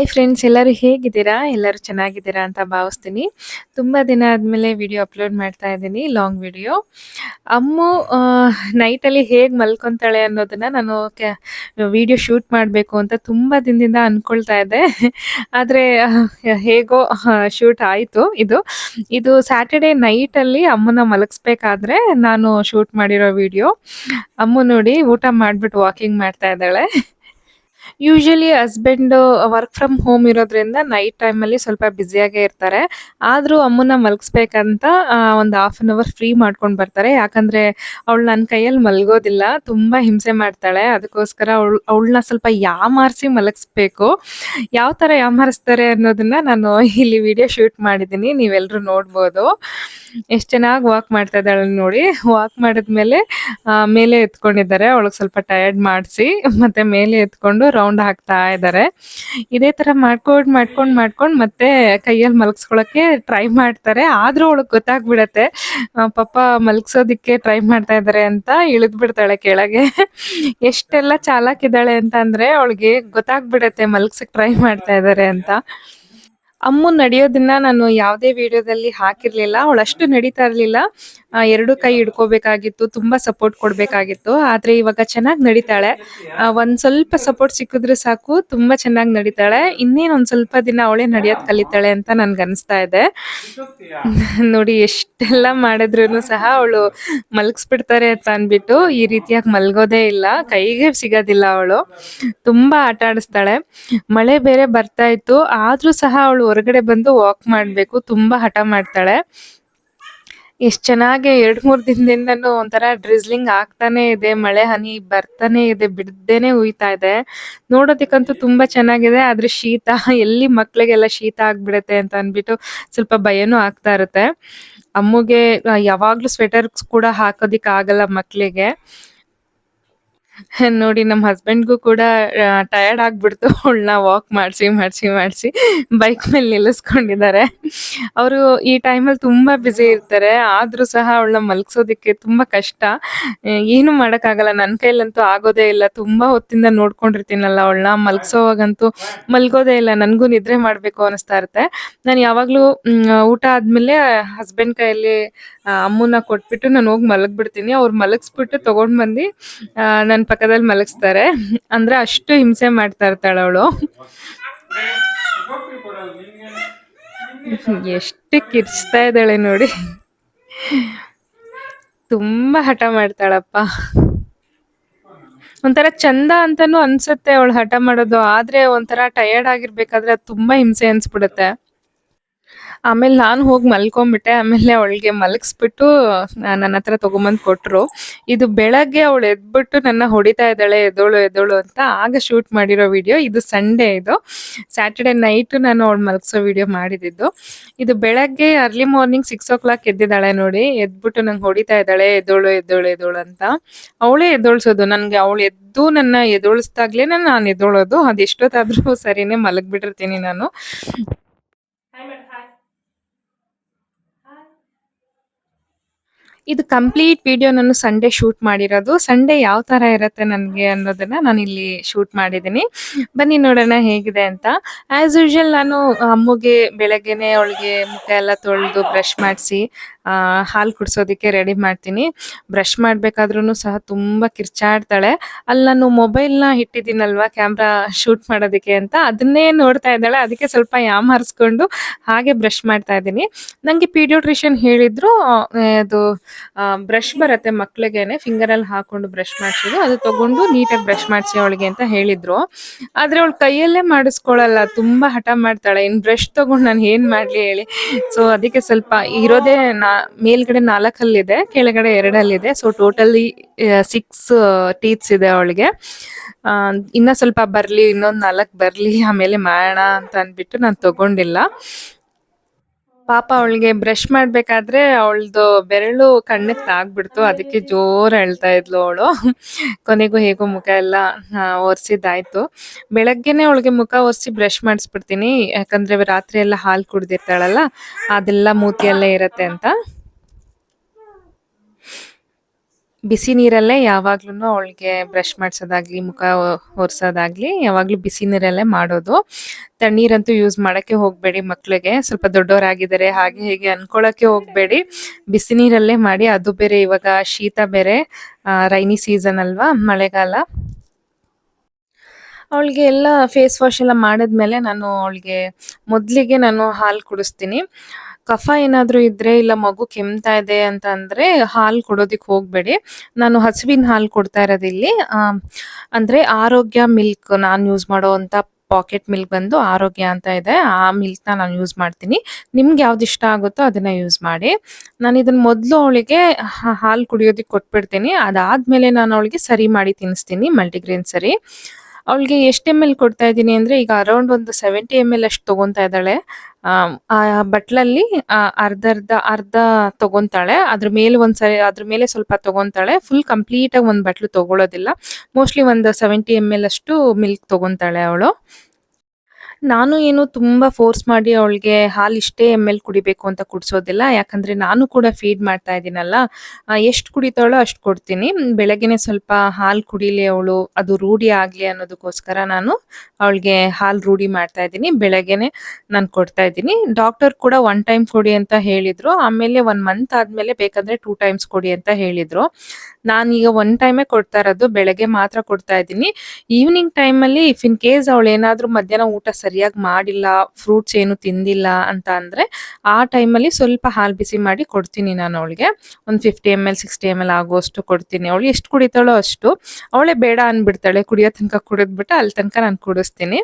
Hi friends ಎಲ್ಲರೂ ಹೇಗಿದ್ದೀರಾ? ಎಲ್ಲರೂ ಚೆನ್ನಾಗಿದ್ದೀರಾ ಅಂತ ಭಾವಿಸ್ತೀನಿ. ತುಂಬ ದಿನ ಆದಮೇಲೆ ವಿಡಿಯೋ ಅಪ್ಲೋಡ್ ಮಾಡ್ತಾ ಇದ್ದೀನಿ ಲಾಂಗ್ ವಿಡಿಯೋ ಅಮ್ಮು ನೈಟಲ್ಲಿ ಹೇಗೆ ಮಲ್ಕೊತಾಳೆ ಅನ್ನೋದನ್ನ ನಾನು ವಿಡಿಯೋ ಶೂಟ್ ಮಾಡಬೇಕು ಅಂತ ತುಂಬ ದಿನದಿಂದ ಅಂದ್ಕೊಳ್ತಾ ಇದ್ದೆ. ಆದರೆ ಹೇಗೋ ಶೂಟ್ ಆಯಿತು ಇದು. ಇದು ಸ್ಯಾಟರ್ಡೆ ನೈಟಲ್ಲಿ ಅಮ್ಮನ ಮಲಗಿಸ್ಬೇಕಾದ್ರೆ ನಾನು ಶೂಟ್ ಮಾಡಿರೋ ವಿಡಿಯೋ ಅಮ್ಮು ನೋಡಿ ಊಟ ಮಾಡಿಬಿಟ್ಟು ವಾಕಿಂಗ್ ಮಾಡ್ತಾ ಇದ್ದಾಳೆ. Usually husband work from home ಇರೋದ್ರಿಂದ ನೈಟ್ ಟೈಮಲ್ಲಿ ಸ್ವಲ್ಪ ಬ್ಯುಸಿಯಾಗೇ ಇರ್ತಾರೆ. ಆದರೂ ಅಮ್ಮನ ಮಲಗಿಸ್ಬೇಕಂತ ಒಂದು ಹಾಫ್ ಆನ್ ಅವರ್ ಫ್ರೀ ಮಾಡ್ಕೊಂಡು ಬರ್ತಾರೆ. ಯಾಕಂದರೆ ಅವಳು ನನ್ನ ಕೈಯಲ್ಲಿ ಮಲಗೋದಿಲ್ಲ, ತುಂಬ ಹಿಂಸೆ ಮಾಡ್ತಾಳೆ. ಅದಕ್ಕೋಸ್ಕರ ಅವಳು, ಅವಳನ್ನ ಸ್ವಲ್ಪ ಯಾಮಾರಿಸಿ ಮಲಗಿಸ್ಬೇಕು. ಯಾವ ಥರ ಯಾಮಾರಿಸ್ತಾರೆ ಅನ್ನೋದನ್ನ ನಾನು ಇಲ್ಲಿ ವಿಡಿಯೋ ಶೂಟ್ ಮಾಡಿದ್ದೀನಿ. ನೀವೆಲ್ಲರೂ ನೋಡ್ಬೋದು. ಎಷ್ಟು ಚೆನ್ನಾಗಿ ವಾಕ್ ಮಾಡ್ತಾ ಇದ್ದಾಳೆ ನೋಡಿ. ವಾಕ್ ಮಾಡಿದ್ಮೇಲೆ ಮೇಲೆ ಎತ್ಕೊಂಡಿದ್ದಾರೆ. ಅವಳಿಗೆ ಸ್ವಲ್ಪ ಟಯರ್ಡ್ ಮಾಡಿಸಿ, ಮತ್ತೆ ಮೇಲೆ ಎತ್ಕೊಂಡು ರೌಂಡ್ ಹಾಕ್ತಾ ಇದ್ದಾರೆ. ಇದೇ ತರ ಮಾಡ್ಕೊಂಡು ಮಾಡ್ಕೊಂಡು ಮಾಡ್ಕೊಂಡು ಮತ್ತೆ ಕೈಯಲ್ಲಿ ಮಲಗಿಸ್ಕೊಳಕ್ಕೆ ಟ್ರೈ ಮಾಡ್ತಾರೆ. ಆದ್ರೂ ಅವಳಗ್ ಗೊತ್ತಾಗ್ಬಿಡತ್ತೆ. ಪಾಪ ಮಲಗಿಸೋದಿಕ್ಕೆ ಟ್ರೈ ಮಾಡ್ತಾ ಇದ್ದಾರೆ ಅಂತ ಇಳಿದ್ ಬಿಡ್ತಾಳೆ ಕೆಳಗೆ. ಎಷ್ಟೆಲ್ಲ ಚಾಲಾಕಿದ್ದಾಳೆ ಅಂತ ಅಂದ್ರೆ ಅವಳಿಗೆ ಗೊತ್ತಾಗ್ಬಿಡತ್ತೆ ಮಲಗ್ಸಕ್ ಟ್ರೈ ಮಾಡ್ತಾ ಇದ್ದಾರೆ ಅಂತ. ಅಮ್ಮು ನಡೆಯೋದನ್ನ ನಾನು ಯಾವುದೇ ವಿಡಿಯೋದಲ್ಲಿ ಹಾಕಿರ್ಲಿಲ್ಲ. ಅವಳಷ್ಟು ನಡೀತಾ ಇರ್ಲಿಲ್ಲ. ಎರಡು ಕೈ ಹಿಡ್ಕೋಬೇಕಾಗಿತ್ತು, ತುಂಬಾ ಸಪೋರ್ಟ್ ಕೊಡ್ಬೇಕಾಗಿತ್ತು. ಆದ್ರೆ ಇವಾಗ ಚೆನ್ನಾಗಿ ನಡೀತಾಳೆ. ಒಂದ್ ಸ್ವಲ್ಪ ಸಪೋರ್ಟ್ ಸಿಕ್ಕಿದ್ರೆ ಸಾಕು, ತುಂಬಾ ಚೆನ್ನಾಗಿ ನಡೀತಾಳೆ. ಇನ್ನೇನ್ ಒಂದ್ ಸ್ವಲ್ಪ ದಿನ ಅವಳೇ ನಡೆಯೋದ್ ಕಲಿತಾಳೆ ಅಂತ ನನ್ಗೆ ಅನಿಸ್ತಾ ಇದೆ. ನೋಡಿ, ಎಷ್ಟೆಲ್ಲ ಮಾಡಿದ್ರು ಸಹ ಅವಳು ಮಲಗಿಸ್ಬಿಡ್ತಾರೆ ಅಂತ ಅನ್ಬಿಟ್ಟು ಈ ರೀತಿಯಾಗಿ ಮಲ್ಗೋದೇ ಇಲ್ಲ. ಕೈಗೆ ಸಿಗೋದಿಲ್ಲ ಅವಳು. ತುಂಬಾ ಆಟ ಆಡಿಸ್ತಾಳೆ ಮಳೆ ಬೇರೆ ಬರ್ತಾ ಇತ್ತು. ಆದ್ರೂ ಸಹ ಅವಳು ಹೊರಗಡೆ ಬಂದು ವಾಕ್ ಮಾಡ್ಬೇಕು. ತುಂಬಾ ಹಠ ಮಾಡ್ತಾಳೆ. ಎಷ್ಟು ಚೆನ್ನಾಗಿ ಎರಡ್ ಮೂರ್ ದಿನದಿಂದನು ಒಂಥರ ಡ್ರಿಸ್ಲಿಂಗ್ ಆಗ್ತಾನೆ ಇದೆ. ಮಳೆ, ಹನಿ ಬರ್ತಾನೆ ಇದೆ. ಬಿಡ್ದೇನೆ ಉಯ್ತಾ ಇದೆ. ನೋಡೋದಕ್ಕಂತೂ ತುಂಬಾ ಚೆನ್ನಾಗಿದೆ. ಆದ್ರೆ ಶೀತ, ಎಲ್ಲಿ ಮಕ್ಳಿಗೆಲ್ಲ ಶೀತ ಆಗ್ಬಿಡತ್ತೆ ಅಂತ ಅನ್ಬಿಟ್ಟು ಸ್ವಲ್ಪ ಭಯನೂ ಆಗ್ತಾ ಇರುತ್ತೆ. ಅಮ್ಮುಗೆ ಯಾವಾಗ್ಲೂ ಸ್ವೆಟರ್ ಕೂಡ ಹಾಕೋದಿಕ್ ಆಗಲ್ಲ ಮಕ್ಳಿಗೆ. ನೋಡಿ ನಮ್ಮ ಹಸ್ಬೆಂಡ್ಗೂ ಕೂಡ ಟಯರ್ಡ್ ಆಗ್ಬಿಡ್ತು. ಅವಳನ್ನ ವಾಕ್ ಮಾಡಿಸಿ ಮಾಡಿಸಿ ಮಾಡಿಸಿ ಬೈಕ್ ಮೇಲೆ ನಿಲ್ಲಿಸ್ಕೊಂಡಿದ್ದಾರೆ. ಅವರು ಈ ಟೈಮಲ್ಲಿ ತುಂಬಾ ಬ್ಯುಸಿ ಇರ್ತಾರೆ. ಆದ್ರೂ ಸಹ ಅವಳನ್ನ ಮಲಗಿಸೋದಕ್ಕೆ ತುಂಬಾ ಕಷ್ಟ. ಏನು ಮಾಡೋಕ್ಕಾಗಲ್ಲ. ನನ್ನ ಕೈಲಂತೂ ಆಗೋದೇ ಇಲ್ಲ. ತುಂಬಾ ಹೊತ್ತಿಂದ ನೋಡ್ಕೊಂಡಿರ್ತೀನಲ್ಲ ಅವಳನ್ನ. ಮಲಗಿಸೋವಾಗಂತೂ ಮಲ್ಗೋದೇ ಇಲ್ಲ. ನನಗೂ ನಿದ್ರೆ ಮಾಡಬೇಕು ಅನಿಸ್ತಾ ಇರುತ್ತೆ. ನಾನು ಯಾವಾಗಲೂ ಊಟ ಆದ್ಮೇಲೆ ಹಸ್ಬೆಂಡ್ ಕೈಯಲ್ಲಿ ಅಮ್ಮನ್ನ ಕೊಟ್ಬಿಟ್ಟು ನಾನು ಹೋಗಿ ಮಲಗ್ಬಿಡ್ತೀನಿ. ಅವ್ರು ಮಲಗಿಸ್ಬಿಟ್ಟು ತಗೊಂಡ್ ಬಂದು. ನನ್ನ ಪಕ್ಕದಲ್ಲಿ ಮಲಗಿಸ್ತಾರೆ. ಅಂದ್ರೆ ಅಷ್ಟು ಹಿಂಸೆ ಮಾಡ್ತಾ ಇರ್ತಾಳೆ ಅವಳು. ಎಷ್ಟು ಕಿರ್ಚ್ತಾ ಇದ್ದಾಳೆ ನೋಡಿ. ತುಂಬಾ ಹಠ ಮಾಡ್ತಾಳಪ್ಪ. ಒಂಥರ ಚಂದ ಅಂತಾನು ಅನ್ಸುತ್ತೆ ಅವಳು ಹಠ ಮಾಡೋದು. ಆದ್ರೆ ಒಂಥರ ಟಯರ್ಡ್ ಆಗಿರ್ಬೇಕಾದ್ರೆ ಅದು ತುಂಬಾ ಹಿಂಸೆ ಅನ್ಸ್ಬಿಡುತ್ತೆ. ಆಮೇಲೆ ನಾನು ಹೋಗಿ ಮಲ್ಕೊಂಡ್ಬಿಟ್ಟೆ ಆಮೇಲೆ ಅವಳಿಗೆ ಮಲಗಿಸ್ಬಿಟ್ಟು ನನ್ನ ಹತ್ರ ತಗೊಂಬಂದು ಕೊಟ್ರು. ಇದು ಬೆಳಗ್ಗೆ ಅವಳು ಎದ್ಬಿಟ್ಟು ನನ್ನ ಹೊಡಿತಾ ಇದ್ದಾಳೆ ಎದೋಳು ಎದೋಳು ಅಂತ ಆಗ ಶೂಟ್ ಮಾಡಿರೋ ವಿಡಿಯೋ. ಇದು ಸಂಡೇ ಇದು. ಸ್ಯಾಟರ್ಡೆ ನೈಟ್ ನಾನು ಅವಳು ಮಲಗಿಸೋ ವಿಡಿಯೋ ಮಾಡಿದ್ದು ಇದು ಬೆಳಗ್ಗೆ early morning six o'clock ಎದ್ದಿದ್ದಾಳೆ ನೋಡಿ. ಎದ್ಬಿಟ್ಟು ನಂಗೆ ಹೊಡಿತಾ ಇದ್ದಾಳೆ ಎದೋಳು ಎದೋಳು ಎದೋಳು ಅಂತ. ಅವಳೇ ಎದ್ದೋಳ್ಸೋದು. ನನಗೆ ಅವಳು ಎದ್ದು ನನ್ನ ಎದೋಳಿಸ್ದಾಗ್ಲೇ ನಾನು ಎದೋಳೋದು ಅದು ಎಷ್ಟೊತ್ತಾದ್ರೂ ಸರಿನೇ ಮಲಗಿಬಿಟ್ಟಿರ್ತೀನಿ ನಾನು. ಇದು ಕಂಪ್ಲೀಟ್ ವಿಡಿಯೋ ನಾನು ಸಂಡೇ ಶೂಟ್ ಮಾಡಿರೋದು. ಸಂಡೇ ಯಾವ ತರ ಇರುತ್ತೆ ನನಗೆ ಅನ್ನೋದನ್ನ ನಾನು ಇಲ್ಲಿ ಶೂಟ್ ಮಾಡಿದ್ದೀನಿ. ಬನ್ನಿ ನೋಡೋಣ ಹೇಗಿದೆ ಅಂತ. ಆಸ್ ಯೂಶುವಲ್ ನಾನು ಅಮ್ಮಗೆ ಬೆಳಗ್ಗೆನೆ ಅವಳಿಗೆ ಮುಖ ಎಲ್ಲ ತೊಳೆದು ಬ್ರಷ್ ಮಾಡಿಸಿ ಹಾಲು ಕುಡಿಸೋದಕ್ಕೆ ರೆಡಿ ಮಾಡ್ತೀನಿ. ಬ್ರಷ್ ಮಾಡ್ಬೇಕಾದ್ರೂ ಸಹ ತುಂಬಾ ಕಿರ್ಚಾಡ್ತಾಳೆ. ಅಲ್ಲಿ ನಾನು ಮೊಬೈಲ್ನ ಇಟ್ಟಿದ್ದೀನಲ್ವಾ ಕ್ಯಾಮ್ರಾ ಶೂಟ್ ಮಾಡೋದಕ್ಕೆ ಅಂತ. ಅದನ್ನೇ ನೋಡ್ತಾ ಇದ್ದಾಳೆ. ಅದಕ್ಕೆ ಸ್ವಲ್ಪ ಯಾಮ್ ಹರಿಸ್ಕೊಂಡು ಹಾಗೆ ಬ್ರಷ್ ಮಾಡ್ತಾ ಇದ್ದೀನಿ. ನಂಗೆ ಪೀಡಿಯೋಟ್ರಿಷಿಯನ್ ಹೇಳಿದ್ರು ಅದು ಬ್ರಷ್ ಬರುತ್ತೆ ಫಿಂಗರ್ ಅಲ್ಲಿ ಹಾಕೊಂಡು ಬ್ರಷ್ ಮಾಡಿಸೋದು ಅದು ತಗೊಂಡು ನೀಟಾಗಿ ಬ್ರಷ್ ಮಾಡಿಸಿ ಅವಳಿಗೆ ಅಂತ ಹೇಳಿದ್ರು. ಆದ್ರೆ ಅವಳು ಕೈಯಲ್ಲೇ ಮಾಡಿಸ್ಕೊಳಲ್ಲ. ತುಂಬಾ ಹಠ ಮಾಡ್ತಾಳೆ. ಇನ್ ಬ್ರಷ್ ತಗೊಂಡು ನಾನು ಏನ್ ಮಾಡ್ಲಿ ಹೇಳಿ. ಸೊ ಅದಕ್ಕೆ ಸ್ವಲ್ಪ ಇರೋದೇ ನಾ ಮೇಲ್ಗಡೆ ನಾಲ್ಕಲ್ಲಿದೆ, ಕೆಳಗಡೆ ಎರಡಲ್ಲಿದೆ. ಸೊ ಟೋಟಲಿ ಸಿಕ್ಸ್ ಟೀತ್ಸ್ ಇದೆ ಅವಳಿಗೆ. ಇನ್ನ ಸ್ವಲ್ಪ ಬರ್ಲಿ, ಇನ್ನೊಂದ್ ನಾಲ್ಕು ಬರ್ಲಿ, ಆಮೇಲೆ ಮಾಡೋಣ ಅಂತ ಅಂದ್ಬಿಟ್ಟು ನಾನು ತಗೊಂಡಿಲ್ಲ. ಪಾಪ ಅವಳಿಗೆ ಬ್ರಷ್ ಮಾಡ್ಬೇಕಾದ್ರೆ ಅವಳದು ಬೆರಳು ಕಣ್ಣಕ್ಕೆ ತಾಗ್ಬಿಡ್ತು. ಅದಕ್ಕೆ ಜೋರ್ ಹೇಳ್ತಾ ಇದ್ಲು ಅವಳು. ಕೊನೆಗೂ ಹೇಗೋ ಮುಖ ಎಲ್ಲ ಒರೆಸಿದ್ದಾಯ್ತು. ಬೆಳಗ್ಗೆನೆ ಅವಳಿಗೆ ಮುಖ ಒರೆಸಿ ಬ್ರಷ್ ಮಾಡಿಸ್ಬಿಡ್ತೀನಿ. ಯಾಕಂದ್ರೆ ರಾತ್ರಿ ಎಲ್ಲ ಹಾಲು ಕುಡ್ದಿರ್ತಾಳಲ್ಲ, ಅದೆಲ್ಲ ಮೂತಿಯಲ್ಲೇ ಇರತ್ತೆ ಅಂತ. ಬಿಸಿ ನೀರಲ್ಲೇ ಯಾವಾಗ್ಲೂ ಅವಳಿಗೆ ಬ್ರಷ್ ಮಾಡಿಸೋದಾಗ್ಲಿ, ಮುಖ ಒರೆಸೋದಾಗ್ಲಿ ಯಾವಾಗ್ಲೂ ಬಿಸಿ ನೀರಲ್ಲೇ ಮಾಡೋದು. ತಣ್ಣೀರಂತೂ ಯೂಸ್ ಮಾಡೋಕ್ಕೆ ಹೋಗಬೇಡಿ ಮಕ್ಳಿಗೆ. ಸ್ವಲ್ಪ ದೊಡ್ಡವರಾಗಿದ್ದಾರೆ, ಹಾಗೆ ಹೀಗೆ ಅನ್ಕೊಳ್ಳೋಕ್ಕೆ ಹೋಗಬೇಡಿ. ಬಿಸಿ ನೀರಲ್ಲೇ ಮಾಡಿ, ಅದು ಬೇರೆ ಇವಾಗ ಶೀತ ಬೇರೆ ರೈನಿ ಸೀಸನ್ ಅಲ್ವಾ, ಮಳೆಗಾಲ. ಅವಳಿಗೆ ಎಲ್ಲ ಫೇಸ್ ವಾಶ್ ಎಲ್ಲ ಮಾಡಿದ್ಮೇಲೆ ನಾನು ಅವಳಿಗೆ ಮೊದಲಿಗೆ ನಾನು ಹಾಲು ಕುಡಿಸ್ತೀನಿ. ಕಫ ಏನಾದರೂ ಇದ್ರೆ ಇಲ್ಲ ಮಗು ಕೆಮ್ತಾ ಇದೆ ಅಂತ ಅಂದ್ರೆ ಹಾಲು ಕೊಡೋದಕ್ಕೆ ಹೋಗಬೇಡಿ. ನಾನು ಹಸುವಿನ ಹಾಲು ಕೊಡ್ತಾ ಇರೋದು ಇಲ್ಲಿ. ಅಂದ್ರೆ ಆರೋಗ್ಯ ಮಿಲ್ಕ್ ನಾನು ಯೂಸ್ ಮಾಡೋ ಅಂತ ಪಾಕೆಟ್ ಮಿಲ್ಕ್ ಬಂದು ಆರೋಗ್ಯ ಅಂತ ಇದೆ. ಆ ಮಿಲ್ಕ್ನ ನಾನು ಯೂಸ್ ಮಾಡ್ತೀನಿ. ನಿಮ್ಗೆ ಯಾವ್ದು ಇಷ್ಟ ಆಗುತ್ತೋ ಅದನ್ನ ಯೂಸ್ ಮಾಡಿ. ನಾನು ಇದನ್ನ ಮೊದಲು ಅವಳಿಗೆ ಹಾಲು ಕುಡಿಯೋದಕ್ಕೆ ಕೊಟ್ಬಿಡ್ತೀನಿ. ಅದಾದ್ಮೇಲೆ ನಾನು ಅವಳಿಗೆ ಸರಿ ಮಾಡಿ ತಿನ್ನಿಸ್ತೀನಿ ಮಲ್ಟಿಗ್ರೇನ್ ಸರಿ. ಅವಳಿಗೆ ಎಷ್ಟು ಎಂ ಎಲ್ ಕೊಡ್ತಾ ಇದ್ದೀನಿ ಅಂದ್ರೆ ಈಗ ಅರೌಂಡ್ ಒಂದು ಸೆವೆಂಟಿ ಎಂ ಎಲ್ ಅಷ್ಟು ತಗೊಂತಾ ಇದ್ದಾಳೆ. ಆ ಬಟ್ಲಲ್ಲಿ ಅರ್ಧ ಅರ್ಧ ಅರ್ಧ ತಗೊಂತಾಳೆ ಅದ್ರ ಮೇಲೆ ಒಂದ್ಸರಿ ಅದ್ರ ಮೇಲೆ ಸ್ವಲ್ಪ ತಗೊಂತಾಳೆ ಫುಲ್ ಕಂಪ್ಲೀಟ್ ಆಗಿ ಒಂದ್ ಬಟ್ಲು ತಗೊಳ್ಳೋದಿಲ್ಲ. ಮೋಸ್ಟ್ಲಿ ಒಂದು ಸೆವೆಂಟಿ ಎಂ ಎಲ್ ಅಷ್ಟು ಮಿಲ್ಕ್ ತಗೊಂತಾಳೆ ಅವಳು. ನಾನು ಏನು ತುಂಬಾ ಫೋರ್ಸ್ ಮಾಡಿ ಅವಳಿಗೆ ಹಾಲು ಇಷ್ಟೇ ಎಂ ಎಲ್ ಕುಡಿಬೇಕು ಅಂತ ಕುಡಿಸೋದಿಲ್ಲ. ಯಾಕಂದ್ರೆ ನಾನು ಕೂಡ ಫೀಡ್ ಮಾಡ್ತಾ ಇದ್ದೀನಲ್ಲ ಎಷ್ಟು ಕುಡಿತಾಳೋ ಅಷ್ಟು ಕೊಡ್ತೀನಿ. ಬೆಳಗ್ಗೆನೆ ಸ್ವಲ್ಪ ಹಾಲು ಕುಡಿಲಿ ಅವಳು, ಅದು ರೂಢಿ ಆಗ್ಲಿ ಅನ್ನೋದಕ್ಕೋಸ್ಕರ ನಾನು ಅವಳಿಗೆ ಹಾಲು ರೂಢಿ ಮಾಡ್ತಾ ಇದ್ದೀನಿ. ಬೆಳಗ್ಗೆನೆ ನಾನು ಕೊಡ್ತಾ ಇದ್ದೀನಿ. ಡಾಕ್ಟರ್ ಕೂಡ ಒನ್ ಟೈಮ್ ಕೊಡಿ ಅಂತ ಹೇಳಿದ್ರು. ಆಮೇಲೆ ಒನ್ ಮಂತ್ ಆದ್ಮೇಲೆ ಬೇಕಂದ್ರೆ ಟೂ ಟೈಮ್ಸ್ ಕೊಡಿ ಅಂತ ಹೇಳಿದ್ರು. ನಾನೀಗ ಒನ್ ಟೈಮೇ ಕೊಡ್ತಾ ಇರೋದು, ಬೆಳಗ್ಗೆ ಮಾತ್ರ ಕೊಡ್ತಾ ಇದ್ದೀನಿ. ಈವ್ನಿಂಗ್ ಟೈಮಲ್ಲಿ ಇಫ್ ಇನ್ ಕೇಸ್ ಅವಳು ಏನಾದರೂ ಮಧ್ಯಾಹ್ನ ಊಟ ಸರಿಯಾಗಿ ಮಾಡಿಲ್ಲ ಫ್ರೂಟ್ಸ್ ಏನು ತಿಂದಿಲ್ಲ ಅಂತ ಅಂದರೆ, ಆ ಟೈಮಲ್ಲಿ ಸ್ವಲ್ಪ ಹಾಲು ಬಿಸಿ ಮಾಡಿ ಕೊಡ್ತೀನಿ ನಾನು ಅವಳಿಗೆ. ಒಂದು fifty M L sixty M L ಆಗೋಷ್ಟು ಕೊಡ್ತೀನಿ. ಅವಳು ಎಷ್ಟು ಕುಡಿತಾಳೋ ಅಷ್ಟು. ಅವಳೇ ಬೇಡ ಅಂದ್ಬಿಡ್ತಾಳೆ ಕುಡಿಯೋ ತನಕ ಕುಡಿದ್ಬಿಟ್ಟು ಅಲ್ಲಿ ತನಕ ನಾನು ಕುಡಿಸ್ತೀನಿ.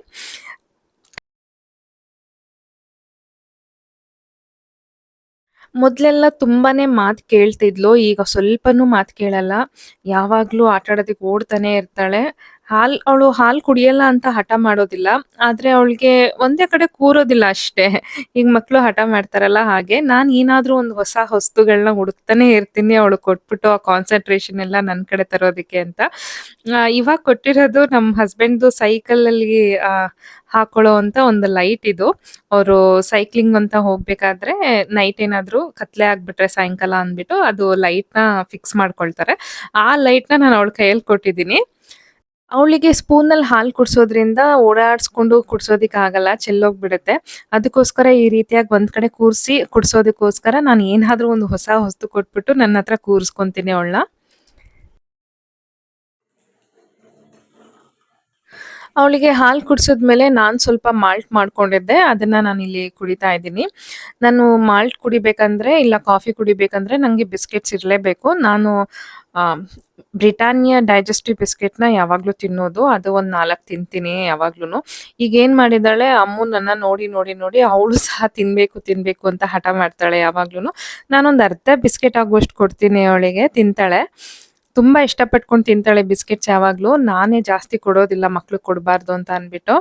ಮೊದ್ಲೆಲ್ಲ ತುಂಬಾನೇ ಮಾತು ಕೇಳ್ತಿದ್ಲು ಈಗ ಸ್ವಲ್ಪನೂ ಮಾತು ಕೇಳಲ್ಲ. ಯಾವಾಗ್ಲೂ ಆಟ ಆಡೋದಕ್ಕೆ ಓಡ್ತಾನೆ ಇರ್ತಾಳೆ. ಹಾಲ್, ಅವಳು ಹಾಲ್ ಕುಡಿಯಲ್ಲ ಅಂತ ಹಠ ಮಾಡೋದಿಲ್ಲ. ಆದ್ರೆ ಅವಳಿಗೆ ಒಂದೇ ಕಡೆ ಕೂರೋದಿಲ್ಲ ಅಷ್ಟೇ. ಈಗ ಮಕ್ಳು ಹಠ ಮಾಡ್ತಾರಲ್ಲ ಹಾಗೆ. ನಾನ್ ಏನಾದ್ರೂ ಒಂದು ಹೊಸ ವಸ್ತುಗಳನ್ನ ಹುಡುಕ್ತಾನೆ ಇರ್ತೀನಿ ಅವಳು ಕೊಟ್ಬಿಟ್ಟು ಆ ಕಾನ್ಸಂಟ್ರೇಷನ್ ಎಲ್ಲ ನನ್ ಕಡೆ ತರೋದಿಕ್ಕೆ ಅಂತ. ಇವಾಗ ಕೊಟ್ಟಿರೋದು ನಮ್ ಹಸ್ಬೆಂಡ್ದು ಸೈಕಲ್ ಅಲ್ಲಿ ಹಾಕೊಳ್ಳೋ ಅಂತ ಒಂದು ಲೈಟ್ ಇದು. ಅವರು ಸೈಕ್ಲಿಂಗ್ ಅಂತ ಹೋಗ್ಬೇಕಾದ್ರೆ ನೈಟ್ ಏನಾದ್ರು ಕತ್ಲೆ ಆಗ್ಬಿಟ್ರೆ ಸಾಯಂಕಾಲ ಅಂದ್ಬಿಟ್ಟು ಅದು ಲೈಟ್ನ ಫಿಕ್ಸ್ ಮಾಡ್ಕೊಳ್ತಾರೆ. ಆ ಲೈಟ್ನ ನಾನು ಅವಳ ಕೈಯಲ್ಲಿ ಕೊಟ್ಟಿದ್ದೀನಿ. ಅವಳಿಗೆ ಸ್ಪೂನಲ್ಲಿ ಹಾಲು ಓಡಾಡಿಸ್ಕೊಂಡು ಓಡಾಡ್ಸ್ಕೊಂಡು ಆಗಲ್ಲ ಚೆಲ್ಲೋಗ್ಬಿಡುತ್ತೆ. ಅದಕ್ಕೋಸ್ಕರ ಈ ರೀತಿಯಾಗಿ ಒಂದ್ ಕಡೆ ಕೂರಿಸಿ ಕುಡ್ಸೋದಕ್ಕೋಸ್ಕರ ನಾನು ಏನಾದ್ರೂ ಒಂದು ಹೊಸ ವಸ್ತು ಕೊಟ್ಬಿಟ್ಟು ನನ್ನ ಹತ್ರ ಕೂರಿಸ್ಕೊಂತೀನಿ ಅವಳನ್ನ. ಅವಳಿಗೆ ಹಾಲು ಕುಡಿಸಿದ್ಮೇಲೆ ನಾನು ಸ್ವಲ್ಪ ಮಾಲ್ಟ್ ಮಾಡ್ಕೊಂಡಿದ್ದೆ. ಅದನ್ನ ನಾನು ಇಲ್ಲಿ ಕುಡಿತಾ ಇದ್ದೀನಿ. ನಾನು ಮಾಲ್ಟ್ ಕುಡಿಬೇಕಂದ್ರೆ ಇಲ್ಲ ಕಾಫಿ ಕುಡಿಬೇಕಂದ್ರೆ ನನಗೆ ಬಿಸ್ಕೆಟ್ಸ್ ಇರಲೇಬೇಕು. ನಾನು ಬ್ರಿಟಾನಿಯಾ ಡೈಜೆಸ್ಟಿವ್ ಬಿಸ್ಕೆಟ್ನ ಯಾವಾಗಲೂ ತಿನ್ನೋದು. ಅದು ಒಂದು ನಾಲ್ಕು ತಿಂತೀನಿ ಯಾವಾಗ್ಲೂ ಈಗ ಏನು ಮಾಡಿದಾಳೆ ಅಮ್ಮು ನನ್ನ ನೋಡಿ ನೋಡಿ ನೋಡಿ ಅವಳು ಸಹ ತಿನ್ಬೇಕು ತಿನ್ಬೇಕು ಅಂತ ಹಠ ಮಾಡ್ತಾಳೆ ಯಾವಾಗ್ಲೂ ನಾನೊಂದು ಅರ್ಧ ಬಿಸ್ಕೆಟ್ ಆಗುವಷ್ಟು ಕೊಡ್ತೀನಿ ಅವಳಿಗೆ. ತಿಂತಾಳೆ. ತುಂಬಾ ಇಷ್ಟಪಟ್ಕೊಂಡು ತಿಂತಾಳೆ ಬಿಸ್ಕೆಟ್ಸ್ ಯಾವಾಗಲೂ. ನಾನೇ ಜಾಸ್ತಿ ಕೊಡೋದಿಲ್ಲ ಮಕ್ಳು ಕೊಡಬಾರ್ದು ಅಂತ ಅನ್ಬಿಟ್ಟು